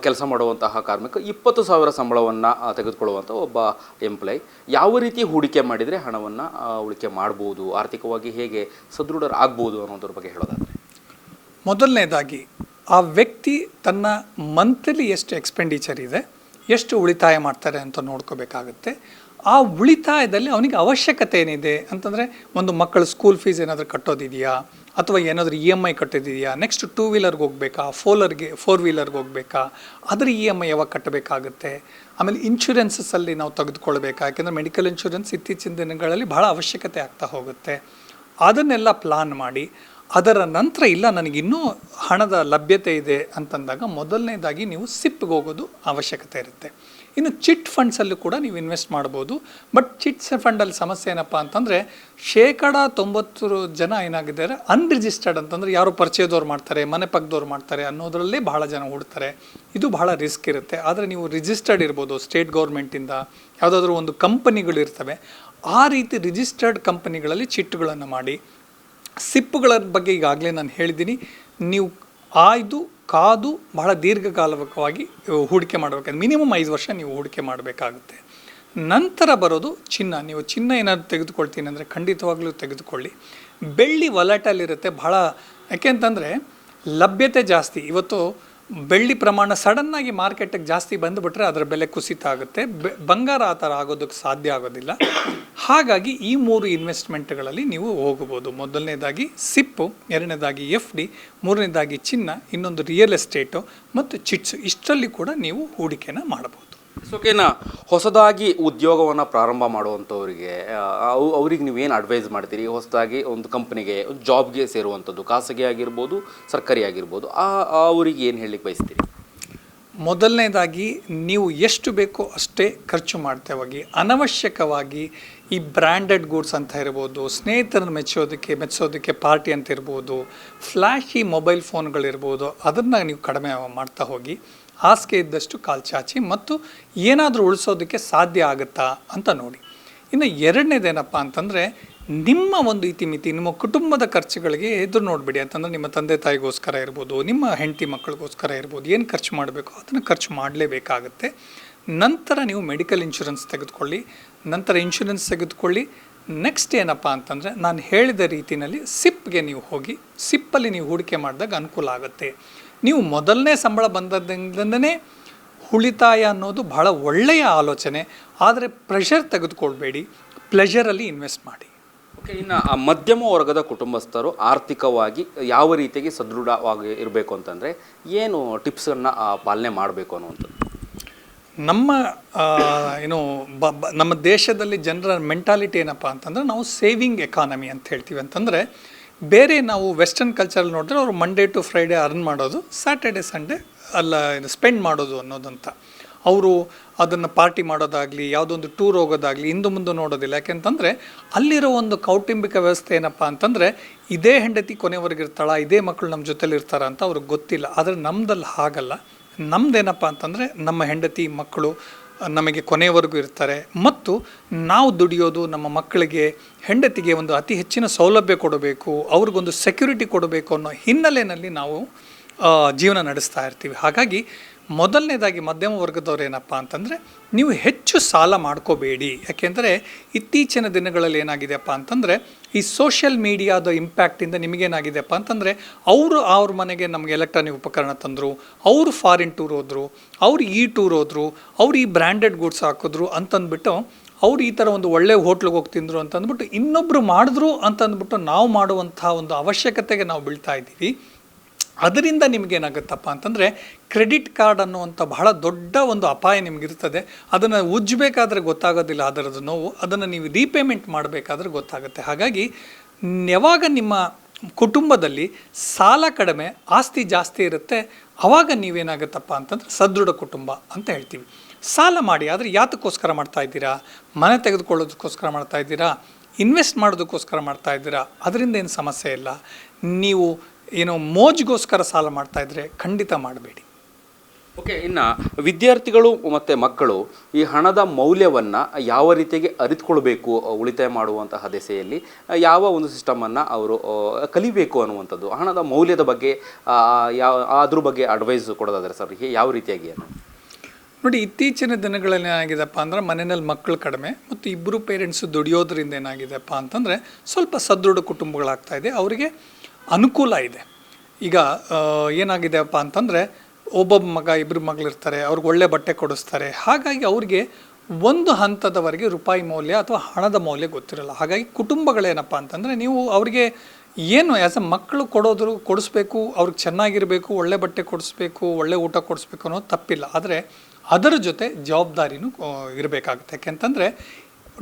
ಕೆಲಸ ಮಾಡುವಂತಹ ಕಾರ್ಮಿಕ ಇಪ್ಪತ್ತು ಸಾವಿರ ಸಂಬಳವನ್ನು ತೆಗೆದುಕೊಳ್ಳುವಂಥ ಒಬ್ಬ ಎಂಪ್ಲಾಯ್ ಯಾವ ರೀತಿ ಹೂಡಿಕೆ ಮಾಡಿದರೆ ಹಣವನ್ನು ಉಳಿಕೆ ಮಾಡ್ಬೋದು ಆರ್ಥಿಕವಾಗಿ ಹೇಗೆ ಸದೃಢರಾಗ್ಬೋದು ಅನ್ನೋದ್ರ ಬಗ್ಗೆ ಹೇಳೋದಾದರೆ. ಮೊದಲನೇದಾಗಿ ಆ ವ್ಯಕ್ತಿ ತನ್ನ ಮಂತ್ಲಿ ಎಷ್ಟು ಎಕ್ಸ್ಪೆಂಡಿಚರ್ ಇದೆ ಎಷ್ಟು ಉಳಿತಾಯ ಮಾಡ್ತಾರೆ ಅಂತ ನೋಡ್ಕೋಬೇಕಾಗುತ್ತೆ. ಆ ಉಳಿತಾಯದಲ್ಲಿ ಅವನಿಗೆ ಅವಶ್ಯಕತೆ ಏನಿದೆ ಅಂತಂದರೆ ಒಂದು ಮಕ್ಕಳು ಸ್ಕೂಲ್ ಫೀಸ್ ಏನಾದರೂ ಕಟ್ಟೋದಿದೆಯಾ? ಅಥವಾ ಏನಾದರೂ ಇ ಎಂ ಐ ಕಟ್ಟೋದಿದೆಯಾ ನೆಕ್ಸ್ಟ್ ಟೂ ವೀಲರ್ಗೆ ಹೋಗ್ಬೇಕಾ? ಫೋಲರ್ಗೆ ಫೋರ್ ವೀಲರ್ಗೆ ಹೋಗ್ಬೇಕಾ? ಅದರ ಇ ಎಂ ಐ ಯಾವಾಗ ಕಟ್ಟಬೇಕಾಗುತ್ತೆ? ಆಮೇಲೆ ಇನ್ಶೂರೆನ್ಸಸ್ಸಲ್ಲಿ ನಾವು ತೆಗೆದುಕೊಳ್ಬೇಕಾ? ಯಾಕೆಂದರೆ ಮೆಡಿಕಲ್ ಇನ್ಶೂರೆನ್ಸ್ ಇತ್ತೀಚಿನ ದಿನಗಳಲ್ಲಿ ಬಹಳ ಅವಶ್ಯಕತೆ ಆಗ್ತಾ ಹೋಗುತ್ತೆ. ಅದನ್ನೆಲ್ಲ ಪ್ಲಾನ್ ಮಾಡಿ ಅದರ ನಂತರ ಇಲ್ಲ ನನಗಿನ್ನೂ ಹಣದ ಲಭ್ಯತೆ ಇದೆ ಅಂತಂದಾಗ ಮೊದಲನೇದಾಗಿ ನೀವು ಸಿಪ್ಗೆ ಹೋಗೋದು ಅವಶ್ಯಕತೆ ಇರುತ್ತೆ. ಇನ್ನು ಚಿಟ್ ಫಂಡ್ಸಲ್ಲೂ ಕೂಡ ನೀವು ಇನ್ವೆಸ್ಟ್ ಮಾಡ್ಬೋದು. ಬಟ್ ಚಿಟ್ಸ್ ಫಂಡಲ್ಲಿ ಸಮಸ್ಯೆ ಏನಪ್ಪ ಅಂತಂದರೆ, ಶೇಕಡ ತೊಂಬತ್ತು ಜನ ಏನಾಗಿದ್ದಾರೆ ಅನ್ರಿಜಿಸ್ಟರ್ಡ್ ಅಂತಂದರೆ ಯಾರು ಪರಿಚಯದವ್ರು ಮಾಡ್ತಾರೆ, ಮನೆ ಪಕ್ಕದವ್ರು ಮಾಡ್ತಾರೆ ಅನ್ನೋದರಲ್ಲೇ ಬಹಳ ಜನ ಹೂಡ್ತಾರೆ ಇದು ಬಹಳ ರಿಸ್ಕ್ ಇರುತ್ತೆ. ಆದರೆ ನೀವು ರಿಜಿಸ್ಟರ್ಡ್ ಇರ್ಬೋದು ಸ್ಟೇಟ್ ಗೌರ್ಮೆಂಟಿಂದ ಯಾವುದಾದ್ರೂ ಒಂದು ಕಂಪನಿಗಳು ಇರ್ತವೆ, ಆ ರೀತಿ ರಿಜಿಸ್ಟರ್ಡ್ ಕಂಪನಿಗಳಲ್ಲಿ ಚಿಟ್ಟುಗಳನ್ನು ಮಾಡಿ ಸಿಪ್ಪುಗಳ ಬಗ್ಗೆ ಈಗಾಗಲೇ ನಾನು ಹೇಳಿದ್ದೀನಿ. ನೀವು ಆಯ್ದು, ಕಾದು ಬಹಳ ದೀರ್ಘಕಾಲವಾಗಿ ಹೂಡಿಕೆ ಮಾಡಬೇಕಾದ್ರೆ ಮಿನಿಮಮ್ ಐದು ವರ್ಷ ನೀವು ಹೂಡಿಕೆ ಮಾಡಬೇಕಾಗುತ್ತೆ. ನಂತರ ಬರೋದು ಚಿನ್ನ. ನೀವು ಚಿನ್ನ ಏನಾದರೂ ತೆಗೆದುಕೊಳ್ತೀನಿ ಅಂದರೆ ಖಂಡಿತವಾಗಲೂ ತೆಗೆದುಕೊಳ್ಳಿ. ಬೆಳ್ಳಿ ವಲಟಲ್ಲಿರುತ್ತೆ ಇರುತ್ತೆ ಬಹಳ. ಯಾಕೆಂತಂದರೆ ಲಭ್ಯತೆ ಜಾಸ್ತಿ. ಇವತ್ತು ಬೆಳ್ಳಿ ಪ್ರಮಾಣ ಸಡನ್ನಾಗಿ ಮಾರ್ಕೆಟಿಗೆ ಜಾಸ್ತಿ ಬಂದುಬಿಟ್ರೆ ಅದರ ಬೆಲೆ ಕುಸಿತ ಆಗುತ್ತೆ ಬಂಗಾರ ಆ ಥರ ಆಗೋದಕ್ಕೆ ಸಾಧ್ಯ ಆಗೋದಿಲ್ಲ. ಹಾಗಾಗಿ ಈ ಮೂರು ಇನ್ವೆಸ್ಟ್ಮೆಂಟ್ಗಳಲ್ಲಿ ನೀವು ಹೋಗಬಹುದು ಮೊದಲನೇದಾಗಿ ಸಿಪ್ಪು, ಎರಡನೇದಾಗಿ ಎಫ್ ಡಿ, ಮೂರನೇದಾಗಿ ಚಿನ್ನ, ಇನ್ನೊಂದು ರಿಯಲ್ ಎಸ್ಟೇಟು ಮತ್ತು ಚಿಟ್ಸು. ಇಷ್ಟರಲ್ಲಿ ಕೂಡ ನೀವು ಹೂಡಿಕೆನ ಮಾಡಬಹುದು ಓಕೆನಾ ಹೊಸದಾಗಿ ಉದ್ಯೋಗವನ್ನು ಪ್ರಾರಂಭ ಮಾಡುವಂಥವ್ರಿಗೆ ಅವು, ಅವ್ರಿಗೆ ನೀವೇನು ಅಡ್ವೈಸ್ ಮಾಡ್ತೀರಿ ಹೊಸದಾಗಿ ಒಂದು ಕಂಪ್ನಿಗೆ ಒಂದು ಜಾಬ್ಗೆ ಸೇರುವಂಥದ್ದು ಖಾಸಗಿ ಆಗಿರ್ಬೋದು, ಸರ್ಕಾರಿ ಆಗಿರ್ಬೋದು, ಆ, ಅವರಿಗೆ ಏನು ಹೇಳಲಿಕ್ಕೆ ಬಯಸ್ತೀರಿ? ಮೊದಲನೇದಾಗಿ, ನೀವು ಎಷ್ಟು ಬೇಕೋ ಅಷ್ಟೇ ಖರ್ಚು ಮಾಡ್ತಾ ಅನವಶ್ಯಕವಾಗಿ ಈ ಬ್ರ್ಯಾಂಡೆಡ್ ಗೂಡ್ಸ್ ಅಂತ ಇರ್ಬೋದು, ಸ್ನೇಹಿತರನ್ನು ಮೆಚ್ಚೋದಕ್ಕೆ ಮೆಚ್ಚೋದಕ್ಕೆ ಪಾರ್ಟಿ ಅಂತ ಇರ್ಬೋದು ಫ್ಲ್ಯಾಶಿ ಮೊಬೈಲ್ ಫೋನ್ಗಳಿರ್ಬೋದು ಅದನ್ನು ನೀವು ಕಡಿಮೆ ಮಾಡ್ತಾ ಹೋಗಿ ಹಾಸಿಗೆ ಇದ್ದಷ್ಟು ಕಾಲು ಚಾಚಿ ಮತ್ತು ಏನಾದರೂ ಉಳಿಸೋದಕ್ಕೆ ಸಾಧ್ಯ ಆಗುತ್ತಾ ಅಂತ ನೋಡಿ. ಇನ್ನು ಎರಡನೇದೇನಪ್ಪ ಅಂತಂದರೆ, ನಿಮ್ಮ ಒಂದು ಇತಿಮಿತಿ, ನಿಮ್ಮ ಕುಟುಂಬದ ಖರ್ಚುಗಳಿಗೆ ಎದುರು ನೋಡಿಬಿಡಿ. ಅಂತಂದರೆ ನಿಮ್ಮ ತಂದೆ ತಾಯಿಗೋಸ್ಕರ ಇರ್ಬೋದು, ನಿಮ್ಮ ಹೆಂಡತಿ ಮಕ್ಕಳಿಗೋಸ್ಕರ ಇರ್ಬೋದು, ಏನು ಖರ್ಚು ಮಾಡಬೇಕು ಅದನ್ನು ಖರ್ಚು ಮಾಡಲೇಬೇಕಾಗುತ್ತೆ. ನಂತರ ನೀವು ಮೆಡಿಕಲ್ ಇನ್ಶೂರೆನ್ಸ್ ತೆಗೆದುಕೊಳ್ಳಿ. ನಂತರ ಇನ್ಶೂರೆನ್ಸ್ ತೆಗೆದುಕೊಳ್ಳಿ. ನೆಕ್ಸ್ಟ್ ಏನಪ್ಪ ಅಂತಂದರೆ, ನಾನು ಹೇಳಿದ ರೀತಿಯಲ್ಲಿ ಸಿಪ್ಗೆ ನೀವು ಹೋಗಿ, ಸಿಪ್ಪಲ್ಲಿ ನೀವು ಹೂಡಿಕೆ ಮಾಡಿದಾಗ ಅನುಕೂಲ ಆಗುತ್ತೆ. ನೀವು ಮೊದಲನೇ ಸಂಬಳ ಬಂದದಿಂದನೇ ಉಳಿತಾಯ ಅನ್ನೋದು ಬಹಳ ಒಳ್ಳೆಯ ಆಲೋಚನೆ. ಆದರೆ ಪ್ರೆಷರ್ ತೆಗೆದುಕೊಳ್ಬೇಡಿ. ಪ್ಲೆಷರಲ್ಲಿ ಇನ್ವೆಸ್ಟ್ ಮಾಡಿ. ಓಕೆ ಇನ್ನು ಆ ಮಧ್ಯಮ ವರ್ಗದ ಕುಟುಂಬಸ್ಥರು ಆರ್ಥಿಕವಾಗಿ ಯಾವ ರೀತಿಯಾಗಿ ಸದೃಢವಾಗಿ ಇರಬೇಕು ಅಂತಂದರೆ ಏನು ಟಿಪ್ಸನ್ನು ಪಾಲನೆ ಮಾಡಬೇಕು ಅನ್ನುವಂಥದ್ದು? ನಮ್ಮ ಏನು ಬ ಬ- ನಮ್ಮ ದೇಶದಲ್ಲಿ ಜನರ ಮೆಂಟಾಲಿಟಿ ಏನಪ್ಪ ಅಂತಂದ್ರೆ ನಾವು ಸೇವಿಂಗ್ ಎಕಾನಮಿ ಅಂತ ಹೇಳ್ತೀವಿ ಅಂತಂದರೆ ಬೇರೆ ನಾವು ವೆಸ್ಟರ್ನ್ ಕಲ್ಚರಲ್ಲಿ ನೋಡಿದ್ರೆ ಅವರು ಮಂಡೇ ಟು ಫ್ರೈಡೇ ಅರ್ನ್ ಮಾಡೋದು ಸ್ಯಾಟರ್ಡೆ ಸಂಡೇ ಅಲ್ಲ ಸ್ಪೆಂಡ್ ಮಾಡೋದು ಅನ್ನೋದಂತ. ಅವರು ಅದನ್ನು ಪಾರ್ಟಿ ಮಾಡೋದಾಗಲಿ, ಯಾವುದೊಂದು ಟೂರ್ ಹೋಗೋದಾಗಲಿ, ಹಿಂದೆ ಮುಂದೆ ನೋಡೋದಿಲ್ಲ. ಯಾಕೆಂತಂದರೆ ಅಲ್ಲಿರೋ ಒಂದು ಕೌಟುಂಬಿಕ ವ್ಯವಸ್ಥೆ ಏನಪ್ಪ ಅಂತಂದರೆ ಇದೇ ಹೆಂಡತಿ ಕೊನೆವರೆಗೆ ಇರ್ತಾಳ, ಇದೇ ಮಕ್ಕಳು ನಮ್ಮ ಜೊತೆಲಿ ಇರ್ತಾರ ಅಂತ ಅವ್ರಿಗೆ ಗೊತ್ತಿಲ್ಲ. ಆದರೆ ನಮ್ದಲ್ಲಿ ಹಾಗಲ್ಲ. ನಮ್ದೇನಪ್ಪ ಅಂತಂದರೆ ನಮ್ಮ ಹೆಂಡತಿ, ಮಕ್ಕಳು ನಮಗೆ ಕೊನೆಯವರೆಗೂ ಇರ್ತಾರೆ. ಮತ್ತು ನಾವು ದುಡಿಯೋದು ನಮ್ಮ ಮಕ್ಕಳಿಗೆ, ಹೆಂಡತಿಗೆ ಒಂದು ಅತಿ ಹೆಚ್ಚಿನ ಸೌಲಭ್ಯ ಕೊಡಬೇಕು, ಅವ್ರಿಗೊಂದು ಸೆಕ್ಯೂರಿಟಿ ಕೊಡಬೇಕು ಅನ್ನೋ ಹಿನ್ನೆಲೆಯಲ್ಲಿ ನಾವು ಜೀವನ ನಡೆಸ್ತಾ ಇರ್ತೀವಿ. ಹಾಗಾಗಿ ಮೊದಲನೇದಾಗಿ ಮಧ್ಯಮ ವರ್ಗದವ್ರು ಏನಪ್ಪ ಅಂತಂದರೆ, ನೀವು ಹೆಚ್ಚು ಸಾಲ ಮಾಡ್ಕೋಬೇಡಿ. ಯಾಕೆಂದರೆ, ಇತ್ತೀಚಿನ ದಿನಗಳಲ್ಲಿ ಏನಾಗಿದೆಯಪ್ಪ ಅಂತಂದರೆ, ಈ ಸೋಷಿಯಲ್ ಮೀಡಿಯಾದ ಇಂಪ್ಯಾಕ್ಟಿಂದ ನಿಮಗೇನಾಗಿದೆಯಪ್ಪ ಅಂತಂದರೆ, ಅವರು ಅವ್ರ ಮನೆಗೆ ನಮಗೆ ಎಲೆಕ್ಟ್ರಾನಿಕ್ ಉಪಕರಣ ತಂದರು, ಅವರು ಫಾರಿನ್ ಟೂರ್ ಹೋದರು, ಅವ್ರು ಈ ಟೂರ್ ಹೋದರು, ಅವ್ರು ಈ ಬ್ರ್ಯಾಂಡೆಡ್ ಗೂಡ್ಸ್ ಹಾಕಿದ್ರು ಅಂತಂದ್ಬಿಟ್ಟು, ಅವ್ರು ಈ ಥರ ಒಂದು ಒಳ್ಳೆ ಹೋಟ್ಲಿಗೆ ಹೋಗಿ ತಿಂದರು ಅಂತಂದ್ಬಿಟ್ಟು ಇನ್ನೊಬ್ಬರು ಮಾಡಿದ್ರು ಅಂತಂದ್ಬಿಟ್ಟು ನಾವು ಮಾಡುವಂಥ ಒಂದು ಅವಶ್ಯಕತೆಗೆ ನಾವು ಬೀಳ್ತಾ ಇದ್ದೀವಿ. ಅದರಿಂದ ನಿಮಗೇನಾಗುತ್ತಪ್ಪ ಅಂತಂದರೆ ಕ್ರೆಡಿಟ್ ಕಾರ್ಡ್ ಅನ್ನುವಂಥ ಬಹಳ ದೊಡ್ಡ ಒಂದು ಅಪಾಯ ನಿಮಗಿರ್ತದೆ. ಅದನ್ನು ಉಜ್ಜಬೇಕಾದ್ರೆ ಗೊತ್ತಾಗೋದಿಲ್ಲ ಅದರದ್ದು ನೋವು. ಅದನ್ನು ನೀವು ರೀಪೇಮೆಂಟ್ ಮಾಡಬೇಕಾದ್ರೆ ಗೊತ್ತಾಗುತ್ತೆ. ಹಾಗಾಗಿ ಯಾವಾಗ ನಿಮ್ಮ ಕುಟುಂಬದಲ್ಲಿ ಸಾಲ ಕಡಿಮೆ, ಆಸ್ತಿ ಜಾಸ್ತಿ ಇರುತ್ತೆ ಆವಾಗ ನೀವೇನಾಗುತ್ತಪ್ಪ ಅಂತಂದ್ರೆ ಸದೃಢ ಕುಟುಂಬ ಅಂತ ಹೇಳ್ತೀವಿ. ಸಾಲ ಮಾಡಿ, ಆದರೆ ಯಾತಕ್ಕೋಸ್ಕರ ಮಾಡ್ತಾ ಇದ್ದೀರಾ? ಮನೆ ತೆಗೆದುಕೊಳ್ಳೋದಕ್ಕೋಸ್ಕರ ಮಾಡ್ತಾ ಇದ್ದೀರಾ? ಇನ್ವೆಸ್ಟ್ ಮಾಡೋದಕ್ಕೋಸ್ಕರ ಮಾಡ್ತಾ ಇದ್ದೀರಾ? ಅದರಿಂದ ಏನು ಸಮಸ್ಯೆ ಇಲ್ಲ. ನೀವು ಏನೋ ಮೋಜ್ಗೋಸ್ಕರ ಸಾಲ ಮಾಡ್ತಾ ಇದ್ರೆ ಖಂಡಿತ ಮಾಡಬೇಡಿ. ಓಕೆ ಇನ್ನು ವಿದ್ಯಾರ್ಥಿಗಳು ಮತ್ತು ಮಕ್ಕಳು ಈ ಹಣದ ಮೌಲ್ಯವನ್ನು ಯಾವ ರೀತಿಯಾಗಿ ಅರಿತುಕೊಳ್ಬೇಕು ಉಳಿತಾಯ ಮಾಡುವಂತಹ ದೆಸೆಯಲ್ಲಿ ಯಾವ ಒಂದು ಸಿಸ್ಟಮನ್ನು ಅವರು ಕಲಿಬೇಕು ಅನ್ನುವಂಥದ್ದು ಹಣದ ಮೌಲ್ಯದ ಬಗ್ಗೆ ಯಾವ ಅದ್ರ ಬಗ್ಗೆ ಅಡ್ವೈಸ್ ಕೊಡೋದಾದರೆ ಸರ್ ಯಾವ ರೀತಿಯಾಗಿ ಏನು? ನೋಡಿ ಇತ್ತೀಚಿನ ದಿನಗಳಲ್ಲಿ ಏನಾಗಿದೆಪ್ಪ ಅಂದ್ರೆ ಮನೆಯಲ್ಲಿ ಮಕ್ಕಳು ಕಡಿಮೆ ಮತ್ತು ಇಬ್ಬರು ಪೇರೆಂಟ್ಸು ದುಡಿಯೋದ್ರಿಂದ ಏನಾಗಿದೆಪ್ಪ ಅಂತಂದರೆ ಸ್ವಲ್ಪ ಸದೃಢ ಕುಟುಂಬಗಳಾಗ್ತಾ ಇದೆ ಅವರಿಗೆ ಅನುಕೂಲ ಇದೆ. ಈಗ ಏನಾಗಿದೆಪ್ಪ ಅಂತಂದರೆ ಒಬ್ಬೊಬ್ಬ ಮಗ ಇಬ್ಬರು ಮಗಳಿರ್ತಾರೆ, ಅವ್ರಿಗೆ ಒಳ್ಳೆ ಬಟ್ಟೆ ಕೊಡಿಸ್ತಾರೆ. ಹಾಗಾಗಿ ಅವ್ರಿಗೆ ಒಂದು ಹಂತದವರೆಗೆ ರೂಪಾಯಿ ಮೌಲ್ಯ ಅಥವಾ ಹಣದ ಮೌಲ್ಯ ಗೊತ್ತಿರಲ್ಲ. ಹಾಗಾಗಿ ಕುಟುಂಬಗಳೇನಪ್ಪ ಅಂತಂದರೆ, ನೀವು ಅವರಿಗೆ ಏನು ಆ್ಯಸ್ ಅ ಮಕ್ಕಳು ಕೊಡೋದ್ರು ಕೊಡಿಸ್ಬೇಕು, ಅವ್ರಿಗೆ ಚೆನ್ನಾಗಿರಬೇಕು, ಒಳ್ಳೆ ಬಟ್ಟೆ ಕೊಡಿಸ್ಬೇಕು, ಒಳ್ಳೆ ಊಟ ಕೊಡಿಸ್ಬೇಕು ಅನ್ನೋದು ತಪ್ಪಿಲ್ಲ. ಆದರೆ ಅದರ ಜೊತೆ ಜವಾಬ್ದಾರಿನೂ ಇರಬೇಕಾಗುತ್ತೆ. ಯಾಕೆಂತಂದರೆ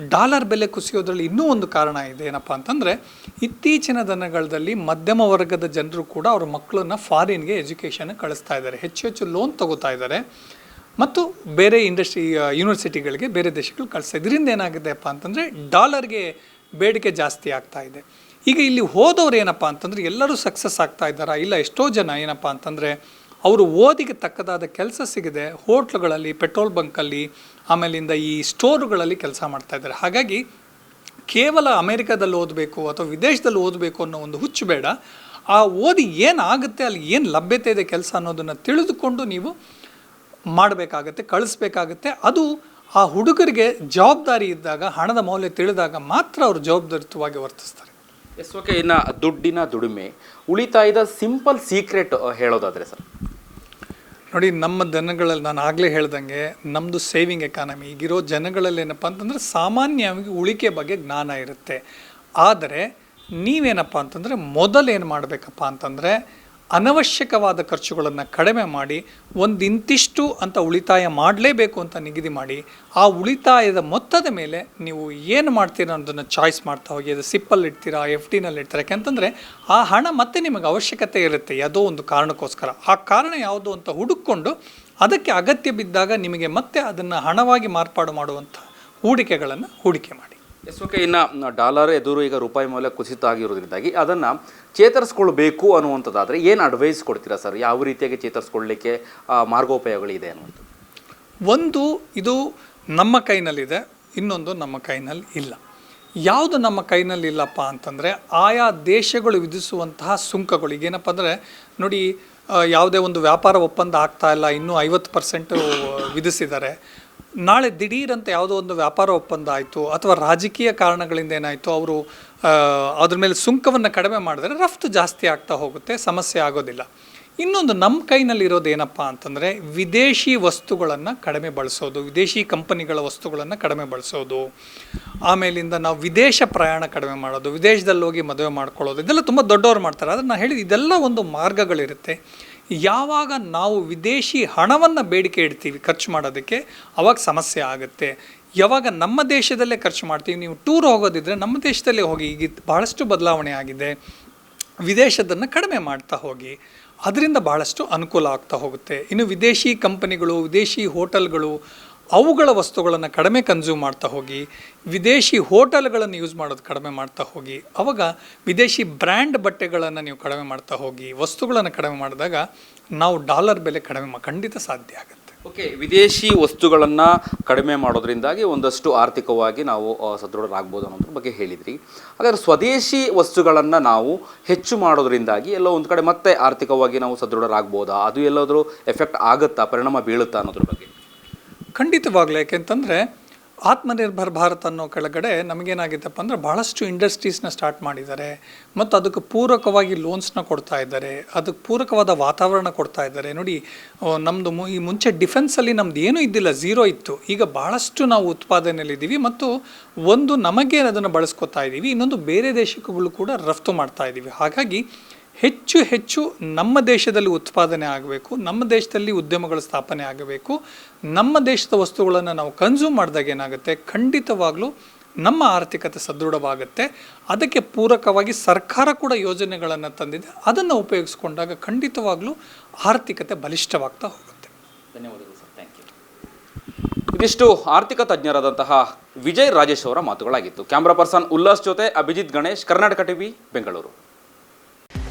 ಡಾಲರ್ ಬೆಲೆ ಕುಸಿಯೋದ್ರಲ್ಲಿ ಇನ್ನೂ ಒಂದು ಕಾರಣ ಇದೆ ಏನಪ್ಪ ಅಂತಂದರೆ, ಇತ್ತೀಚಿನ ದಿನಗಳಲ್ಲಿ ಮಧ್ಯಮ ವರ್ಗದ ಜನರು ಕೂಡ ಅವ್ರ ಮಕ್ಕಳನ್ನ ಫಾರಿನ್ಗೆ ಎಜುಕೇಷನ್ ಕಳಿಸ್ತಾ ಇದ್ದಾರೆ. ಹೆಚ್ಚು ಹೆಚ್ಚು ಲೋನ್ ತಗೋತಾ ಇದ್ದಾರೆ. ಮತ್ತು ಬೇರೆ ಇಂಡಸ್ಟ್ರಿ ಯೂನಿವರ್ಸಿಟಿಗಳಿಗೆ ಬೇರೆ ದೇಶಗಳು ಕಳಿಸ್ತಾ ಇದರಿಂದ ಏನಾಗಿದೆಪ್ಪ ಅಂತಂದರೆ, ಡಾಲರ್ಗೆ ಬೇಡಿಕೆ ಜಾಸ್ತಿ ಆಗ್ತಾ ಇದೆ. ಈಗ ಇಲ್ಲಿ ಹೋದವ್ರು ಏನಪ್ಪ ಅಂತಂದರೆ, ಎಲ್ಲರೂ ಸಕ್ಸಸ್ ಆಗ್ತಾ ಇದ್ದಾರಾ? ಇಲ್ಲ ಎಷ್ಟೋ ಜನ ಏನಪ್ಪ ಅಂತಂದರೆ ಅವರು ಓದಿಗೆ ತಕ್ಕದಾದ ಕೆಲಸ ಸಿಗದೆ ಹೋಟ್ಲುಗಳಲ್ಲಿ, ಪೆಟ್ರೋಲ್ ಬಂಕಲ್ಲಿ, ಆಮೇಲಿಂದ ಈ ಸ್ಟೋರುಗಳಲ್ಲಿ ಕೆಲಸ ಮಾಡ್ತಾ ಇದ್ದಾರೆ. ಹಾಗಾಗಿ ಕೇವಲ ಅಮೆರಿಕದಲ್ಲಿ ಓದಬೇಕು ಅಥವಾ ವಿದೇಶದಲ್ಲಿ ಓದಬೇಕು ಅನ್ನೋ ಒಂದು ಹುಚ್ಚು ಬೇಡ. ಆ ಓದಿ ಏನಾಗುತ್ತೆ, ಅಲ್ಲಿ ಏನು ಲಭ್ಯತೆ ಇದೆ ಕೆಲಸ ಅನ್ನೋದನ್ನು ತಿಳಿದುಕೊಂಡು ನೀವು ಮಾಡಬೇಕಾಗತ್ತೆ, ಕಳಿಸ್ಬೇಕಾಗತ್ತೆ. ಅದು ಆ ಹುಡುಗರಿಗೆ ಜವಾಬ್ದಾರಿ ಇದ್ದಾಗ, ಹಣದ ಮೌಲ್ಯ ತಿಳಿದಾಗ ಮಾತ್ರ ಅವರು ಜವಾಬ್ದಾರಿತವಾಗಿ ವರ್ತಿಸ್ತಾರೆ. ಎಸ್ ಓಕೆ ಇನ್ನು ದುಡ್ಡಿನ ದುಡಿಮೆ ಉಳಿತಾಯದ ಸಿಂಪಲ್ ಸೀಕ್ರೆಟ್ ಹೇಳೋದಾದರೆ ಸರ್? ನೋಡಿ, ನಮ್ಮ ಜನಗಳಲ್ಲಿ ನಾನು ಆಗಲೇ ಹೇಳ್ದಂಗೆ ನಮ್ಮದು ಸೇವಿಂಗ್ ಎಕಾನಮಿ ಈಗಿರೋ ಜನಗಳಲ್ಲಿ ಏನಪ್ಪ ಅಂತಂದರೆ ಸಾಮಾನ್ಯವಾಗಿ ಉಳಿಕೆ ಬಗ್ಗೆ ಜ್ಞಾನ ಇರುತ್ತೆ. ಆದರೆ ನೀವೇನಪ್ಪ ಅಂತಂದರೆ ಮೊದಲೇನು ಮಾಡಬೇಕಪ್ಪ ಅಂತಂದರೆ ಅನವಶ್ಯಕವಾದ ಖರ್ಚುಗಳನ್ನು ಕಡಿಮೆ ಮಾಡಿ, ಒಂದು ಇಂತಿಷ್ಟು ಅಂತ ಉಳಿತಾಯ ಮಾಡಲೇಬೇಕು ಅಂತ ನಿಗದಿ ಮಾಡಿ, ಆ ಉಳಿತಾಯದ ಮೊತ್ತದ ಮೇಲೆ ನೀವು ಏನು ಮಾಡ್ತೀರಾ ಅನ್ನೋದನ್ನು ಚಾಯ್ಸ್ ಮಾಡ್ತಾ ಹೋಗಿ, ಅದು ಸಿಪ್ಪಲ್ಲಿ ಇಡ್ತೀರಾ ಎಫ್ ಡಿನಲ್ಲಿ ಇಡ್ತೀರಾ, ಯಾಕೆಂತಂದರೆ ಆ ಹಣ ಮತ್ತೆ ನಿಮಗೆ ಅವಶ್ಯಕತೆ ಇರುತ್ತೆ, ಯಾವುದೋ ಒಂದು ಕಾರಣಕ್ಕೋಸ್ಕರ. ಆ ಕಾರಣ ಯಾವುದು ಅಂತ ಹುಡುಕೊಂಡು ಅದಕ್ಕೆ ಅಗತ್ಯ ಬಿದ್ದಾಗ ನಿಮಗೆ ಮತ್ತೆ ಅದನ್ನು ಹಣವಾಗಿ ಮಾರ್ಪಾಡು ಮಾಡುವಂಥ ಹೂಡಿಕೆಗಳನ್ನು ಹೂಡಿಕೆ ಮಾಡಿ. ಎಸ್ ಓಕೆ, ಇನ್ನು ಡಾಲರ್ ಎದುರು ಈಗ ರೂಪಾಯಿ ಮೌಲ್ಯ ಕುಸಿತ ಆಗಿರೋದ್ರಿಂದಾಗಿ ಅದನ್ನು ಚೇತರಿಸ್ಕೊಳ್ಬೇಕು ಅನ್ನುವಂಥದ್ದಾದರೆ ಏನು ಅಡ್ವೈಸ್ ಕೊಡ್ತೀರಾ ಸರ್ ಯಾವ ರೀತಿಯಾಗಿ ಚೇತರಿಸ್ಕೊಳ್ಳಿಕ್ಕೆ ಮಾರ್ಗೋಪಾಯಗಳಿದೆ ಅನ್ನುವಂಥದ್ದು? ಒಂದು, ಇದು ನಮ್ಮ ಕೈನಲ್ಲಿದೆ, ಇನ್ನೊಂದು ನಮ್ಮ ಕೈನಲ್ಲಿ ಇಲ್ಲ. ಯಾವುದು ನಮ್ಮ ಕೈನಲ್ಲಿ ಇಲ್ಲಪ್ಪ ಅಂತಂದರೆ, ಆಯಾ ದೇಶಗಳು ವಿಧಿಸುವಂತಹ ಸುಂಕಗಳು. ಈಗೇನಪ್ಪ ಅಂದರೆ, ನೋಡಿ ಯಾವುದೇ ಒಂದು ವ್ಯಾಪಾರ ಒಪ್ಪಂದ ಆಗ್ತಾ ಇಲ್ಲ, ಇನ್ನೂ ಐವತ್ತು ಪರ್ಸೆಂಟು ವಿಧಿಸಿದ್ದಾರೆ. ನಾಳೆ ದಿಢೀರಂತ ಯಾವುದೋ ಒಂದು ವ್ಯಾಪಾರ ಒಪ್ಪಂದ ಆಯಿತು ಅಥವಾ ರಾಜಕೀಯ ಕಾರಣಗಳಿಂದ ಏನಾಯಿತು, ಅವರು ಅದ್ರ ಮೇಲೆ ಸುಂಕವನ್ನು ಕಡಿಮೆ ಮಾಡಿದ್ರೆ ರಫ್ತು ಜಾಸ್ತಿ ಆಗ್ತಾ ಹೋಗುತ್ತೆ, ಸಮಸ್ಯೆ ಆಗೋದಿಲ್ಲ. ಇನ್ನೊಂದು ನಮ್ಮ ಕೈನಲ್ಲಿ ಇರೋದು ಏನಪ್ಪ ಅಂತಂದರೆ ವಿದೇಶಿ ವಸ್ತುಗಳನ್ನು ಕಡಿಮೆ ಬಳಸೋದು, ವಿದೇಶಿ ಕಂಪನಿಗಳ ವಸ್ತುಗಳನ್ನು ಕಡಿಮೆ ಬಳಸೋದು, ಆಮೇಲಿಂದ ನಾವು ವಿದೇಶ ಪ್ರಯಾಣ ಕಡಿಮೆ ಮಾಡೋದು, ವಿದೇಶದಲ್ಲಿ ಹೋಗಿ ಮದುವೆ ಮಾಡ್ಕೊಳ್ಳೋದು, ಇದೆಲ್ಲ ತುಂಬ ದೊಡ್ಡವರು ಮಾಡ್ತಾರೆ. ಆದರೆ ನಾನು ಹೇಳಿದ ಇದೆಲ್ಲ ಒಂದು ಮಾರ್ಗಗಳಿರುತ್ತೆ. ಯಾವಾಗ ನಾವು ವಿದೇಶಿ ಹಣವನ್ನು ಬೇಡಿಕೆ ಇಡ್ತೀವಿ ಖರ್ಚು ಮಾಡೋದಕ್ಕೆ, ಅವಾಗ ಸಮಸ್ಯೆ ಆಗುತ್ತೆ. ಯಾವಾಗ ನಮ್ಮ ದೇಶದಲ್ಲೇ ಖರ್ಚು ಮಾಡ್ತೀವಿ, ನೀವು ಟೂರ್ ಹೋಗೋದಿದ್ರೆ ನಮ್ಮ ದೇಶದಲ್ಲೇ ಹೋಗಿ, ಈಗ ಬಹಳಷ್ಟು ಬದಲಾವಣೆ ಆಗಿದೆ. ವಿದೇಶದನ್ನು ಕಡಿಮೆ ಮಾಡ್ತಾ ಹೋಗಿ, ಅದರಿಂದ ಬಹಳಷ್ಟು ಅನುಕೂಲ ಆಗ್ತಾ ಹೋಗುತ್ತೆ. ಇನ್ನು ವಿದೇಶಿ ಕಂಪನಿಗಳು, ವಿದೇಶಿ ಹೋಟೆಲ್ಗಳು ಅವುಗಳ ವಸ್ತುಗಳನ್ನು ಕಡಿಮೆ ಕನ್ಸ್ಯೂಮ್ ಮಾಡ್ತಾ ಹೋಗಿ, ವಿದೇಶಿ ಹೋಟೆಲ್ಗಳನ್ನು ಯೂಸ್ ಮಾಡೋದು ಕಡಿಮೆ ಮಾಡ್ತಾ ಹೋಗಿ, ಅವಾಗ ವಿದೇಶಿ ಬ್ರ್ಯಾಂಡ್ ಬಟ್ಟೆಗಳನ್ನು ನೀವು ಕಡಿಮೆ ಮಾಡ್ತಾ ಹೋಗಿ, ವಸ್ತುಗಳನ್ನು ಕಡಿಮೆ ಮಾಡಿದಾಗ ನಾವು ಡಾಲರ್ ಬೆಲೆ ಕಡಿಮೆ ಖಂಡಿತ ಸಾಧ್ಯ ಆಗುತ್ತೆ. ಓಕೆ ವಿದೇಶಿ ವಸ್ತುಗಳನ್ನು ಕಡಿಮೆ ಮಾಡೋದ್ರಿಂದಾಗಿ ಒಂದಷ್ಟು ಆರ್ಥಿಕವಾಗಿ ನಾವು ಸದೃಢರಾಗ್ಬೋದು ಅನ್ನೋದ್ರ ಬಗ್ಗೆ ಹೇಳಿದ್ರಿ. ಹಾಗಾದರೆ ಸ್ವದೇಶಿ ವಸ್ತುಗಳನ್ನು ನಾವು ಹೆಚ್ಚು ಮಾಡೋದ್ರಿಂದಾಗಿ ಎಲ್ಲೋ ಒಂದು ಕಡೆ ಮತ್ತೆ ಆರ್ಥಿಕವಾಗಿ ನಾವು ಸದೃಢರಾಗ್ಬೋದಾ? ಅದು ಎಲ್ಲಾದರೂ ಎಫೆಕ್ಟ್ ಆಗುತ್ತಾ, ಪರಿಣಾಮ ಬೀಳುತ್ತಾ ಅನ್ನೋದ್ರ ಬಗ್ಗೆ? ಖಂಡಿತವಾಗ್ಲೂ, ಯಾಕೆಂತಂದರೆ ಆತ್ಮನಿರ್ಭರ್ ಭಾರತ್ ಅನ್ನೋ ಕೆಳಗಡೆ ನಮಗೇನಾಗಿತ್ತಪ್ಪ ಅಂದರೆ ಬಹಳಷ್ಟು ಇಂಡಸ್ಟ್ರೀಸ್ನ ಸ್ಟಾರ್ಟ್ ಮಾಡಿದ್ದಾರೆ. ಮತ್ತು ಅದಕ್ಕೆ ಪೂರಕವಾಗಿ ಲೋನ್ಸ್ನ ಕೊಡ್ತಾ ಇದ್ದಾರೆ. ಅದಕ್ಕೆ ಪೂರಕವಾದ ವಾತಾವರಣ ಕೊಡ್ತಾ ಇದ್ದಾರೆ. ನೋಡಿ ನಮ್ಮದು ಮು, ಈ ಮುಂಚೆ ಡಿಫೆನ್ಸಲ್ಲಿ ನಮ್ದು ಏನೂ ಇದ್ದಿಲ್ಲ, ಝೀರೋ ಇತ್ತು. ಈಗ ಭಾಳಷ್ಟು ನಾವು ಉತ್ಪಾದನೆಯಲ್ಲಿದ್ದೀವಿ ಮತ್ತು ಒಂದು ನಮಗೆ ಅದನ್ನು ಬಳಸ್ಕೊತಾ ಇದ್ದೀವಿ, ಇನ್ನೊಂದು ಬೇರೆ ದೇಶಗಳು ಕೂಡ ರಫ್ತು ಮಾಡ್ತಾ ಇದ್ದೀವಿ. ಹಾಗಾಗಿ ಹೆಚ್ಚು ಹೆಚ್ಚು ನಮ್ಮ ದೇಶದಲ್ಲಿ ಉತ್ಪಾದನೆ ಆಗಬೇಕು, ನಮ್ಮ ದೇಶದಲ್ಲಿ ಉದ್ಯಮಗಳು ಸ್ಥಾಪನೆ ಆಗಬೇಕು, ನಮ್ಮ ದೇಶದ ವಸ್ತುಗಳನ್ನು ನಾವು ಕನ್ಸ್ಯೂಮ್ ಮಾಡಿದಾಗ ಏನಾಗುತ್ತೆ? ಖಂಡಿತವಾಗಲೂ ನಮ್ಮ ಆರ್ಥಿಕತೆ ಸದೃಢವಾಗುತ್ತೆ. ಅದಕ್ಕೆ ಪೂರಕವಾಗಿ ಸರ್ಕಾರ ಕೂಡ ಯೋಜನೆಗಳನ್ನು ತಂದಿದೆ. ಅದನ್ನು ಉಪಯೋಗಿಸ್ಕೊಂಡಾಗ ಖಂಡಿತವಾಗಲೂ ಆರ್ಥಿಕತೆ ಬಲಿಷ್ಠವಾಗ್ತಾ ಹೋಗುತ್ತೆ. ಧನ್ಯವಾದಗಳು ಸರ್. ಥ್ಯಾಂಕ್ ಯು ಇದಿಷ್ಟು ಆರ್ಥಿಕ ತಜ್ಞರಾದಂತಹ ವಿಜಯ್ ರಾಜೇಶ್ ಅವರ ಮಾತುಗಳಾಗಿತ್ತು. ಕ್ಯಾಮ್ರಾ ಪರ್ಸನ್ ಉಲ್ಲಾಸ್ ಜೊತೆ ಅಭಿಜಿತ್ ಗಣೇಶ್, ಕರ್ನಾಟಕ ಟಿವಿ ಬೆಂಗಳೂರು.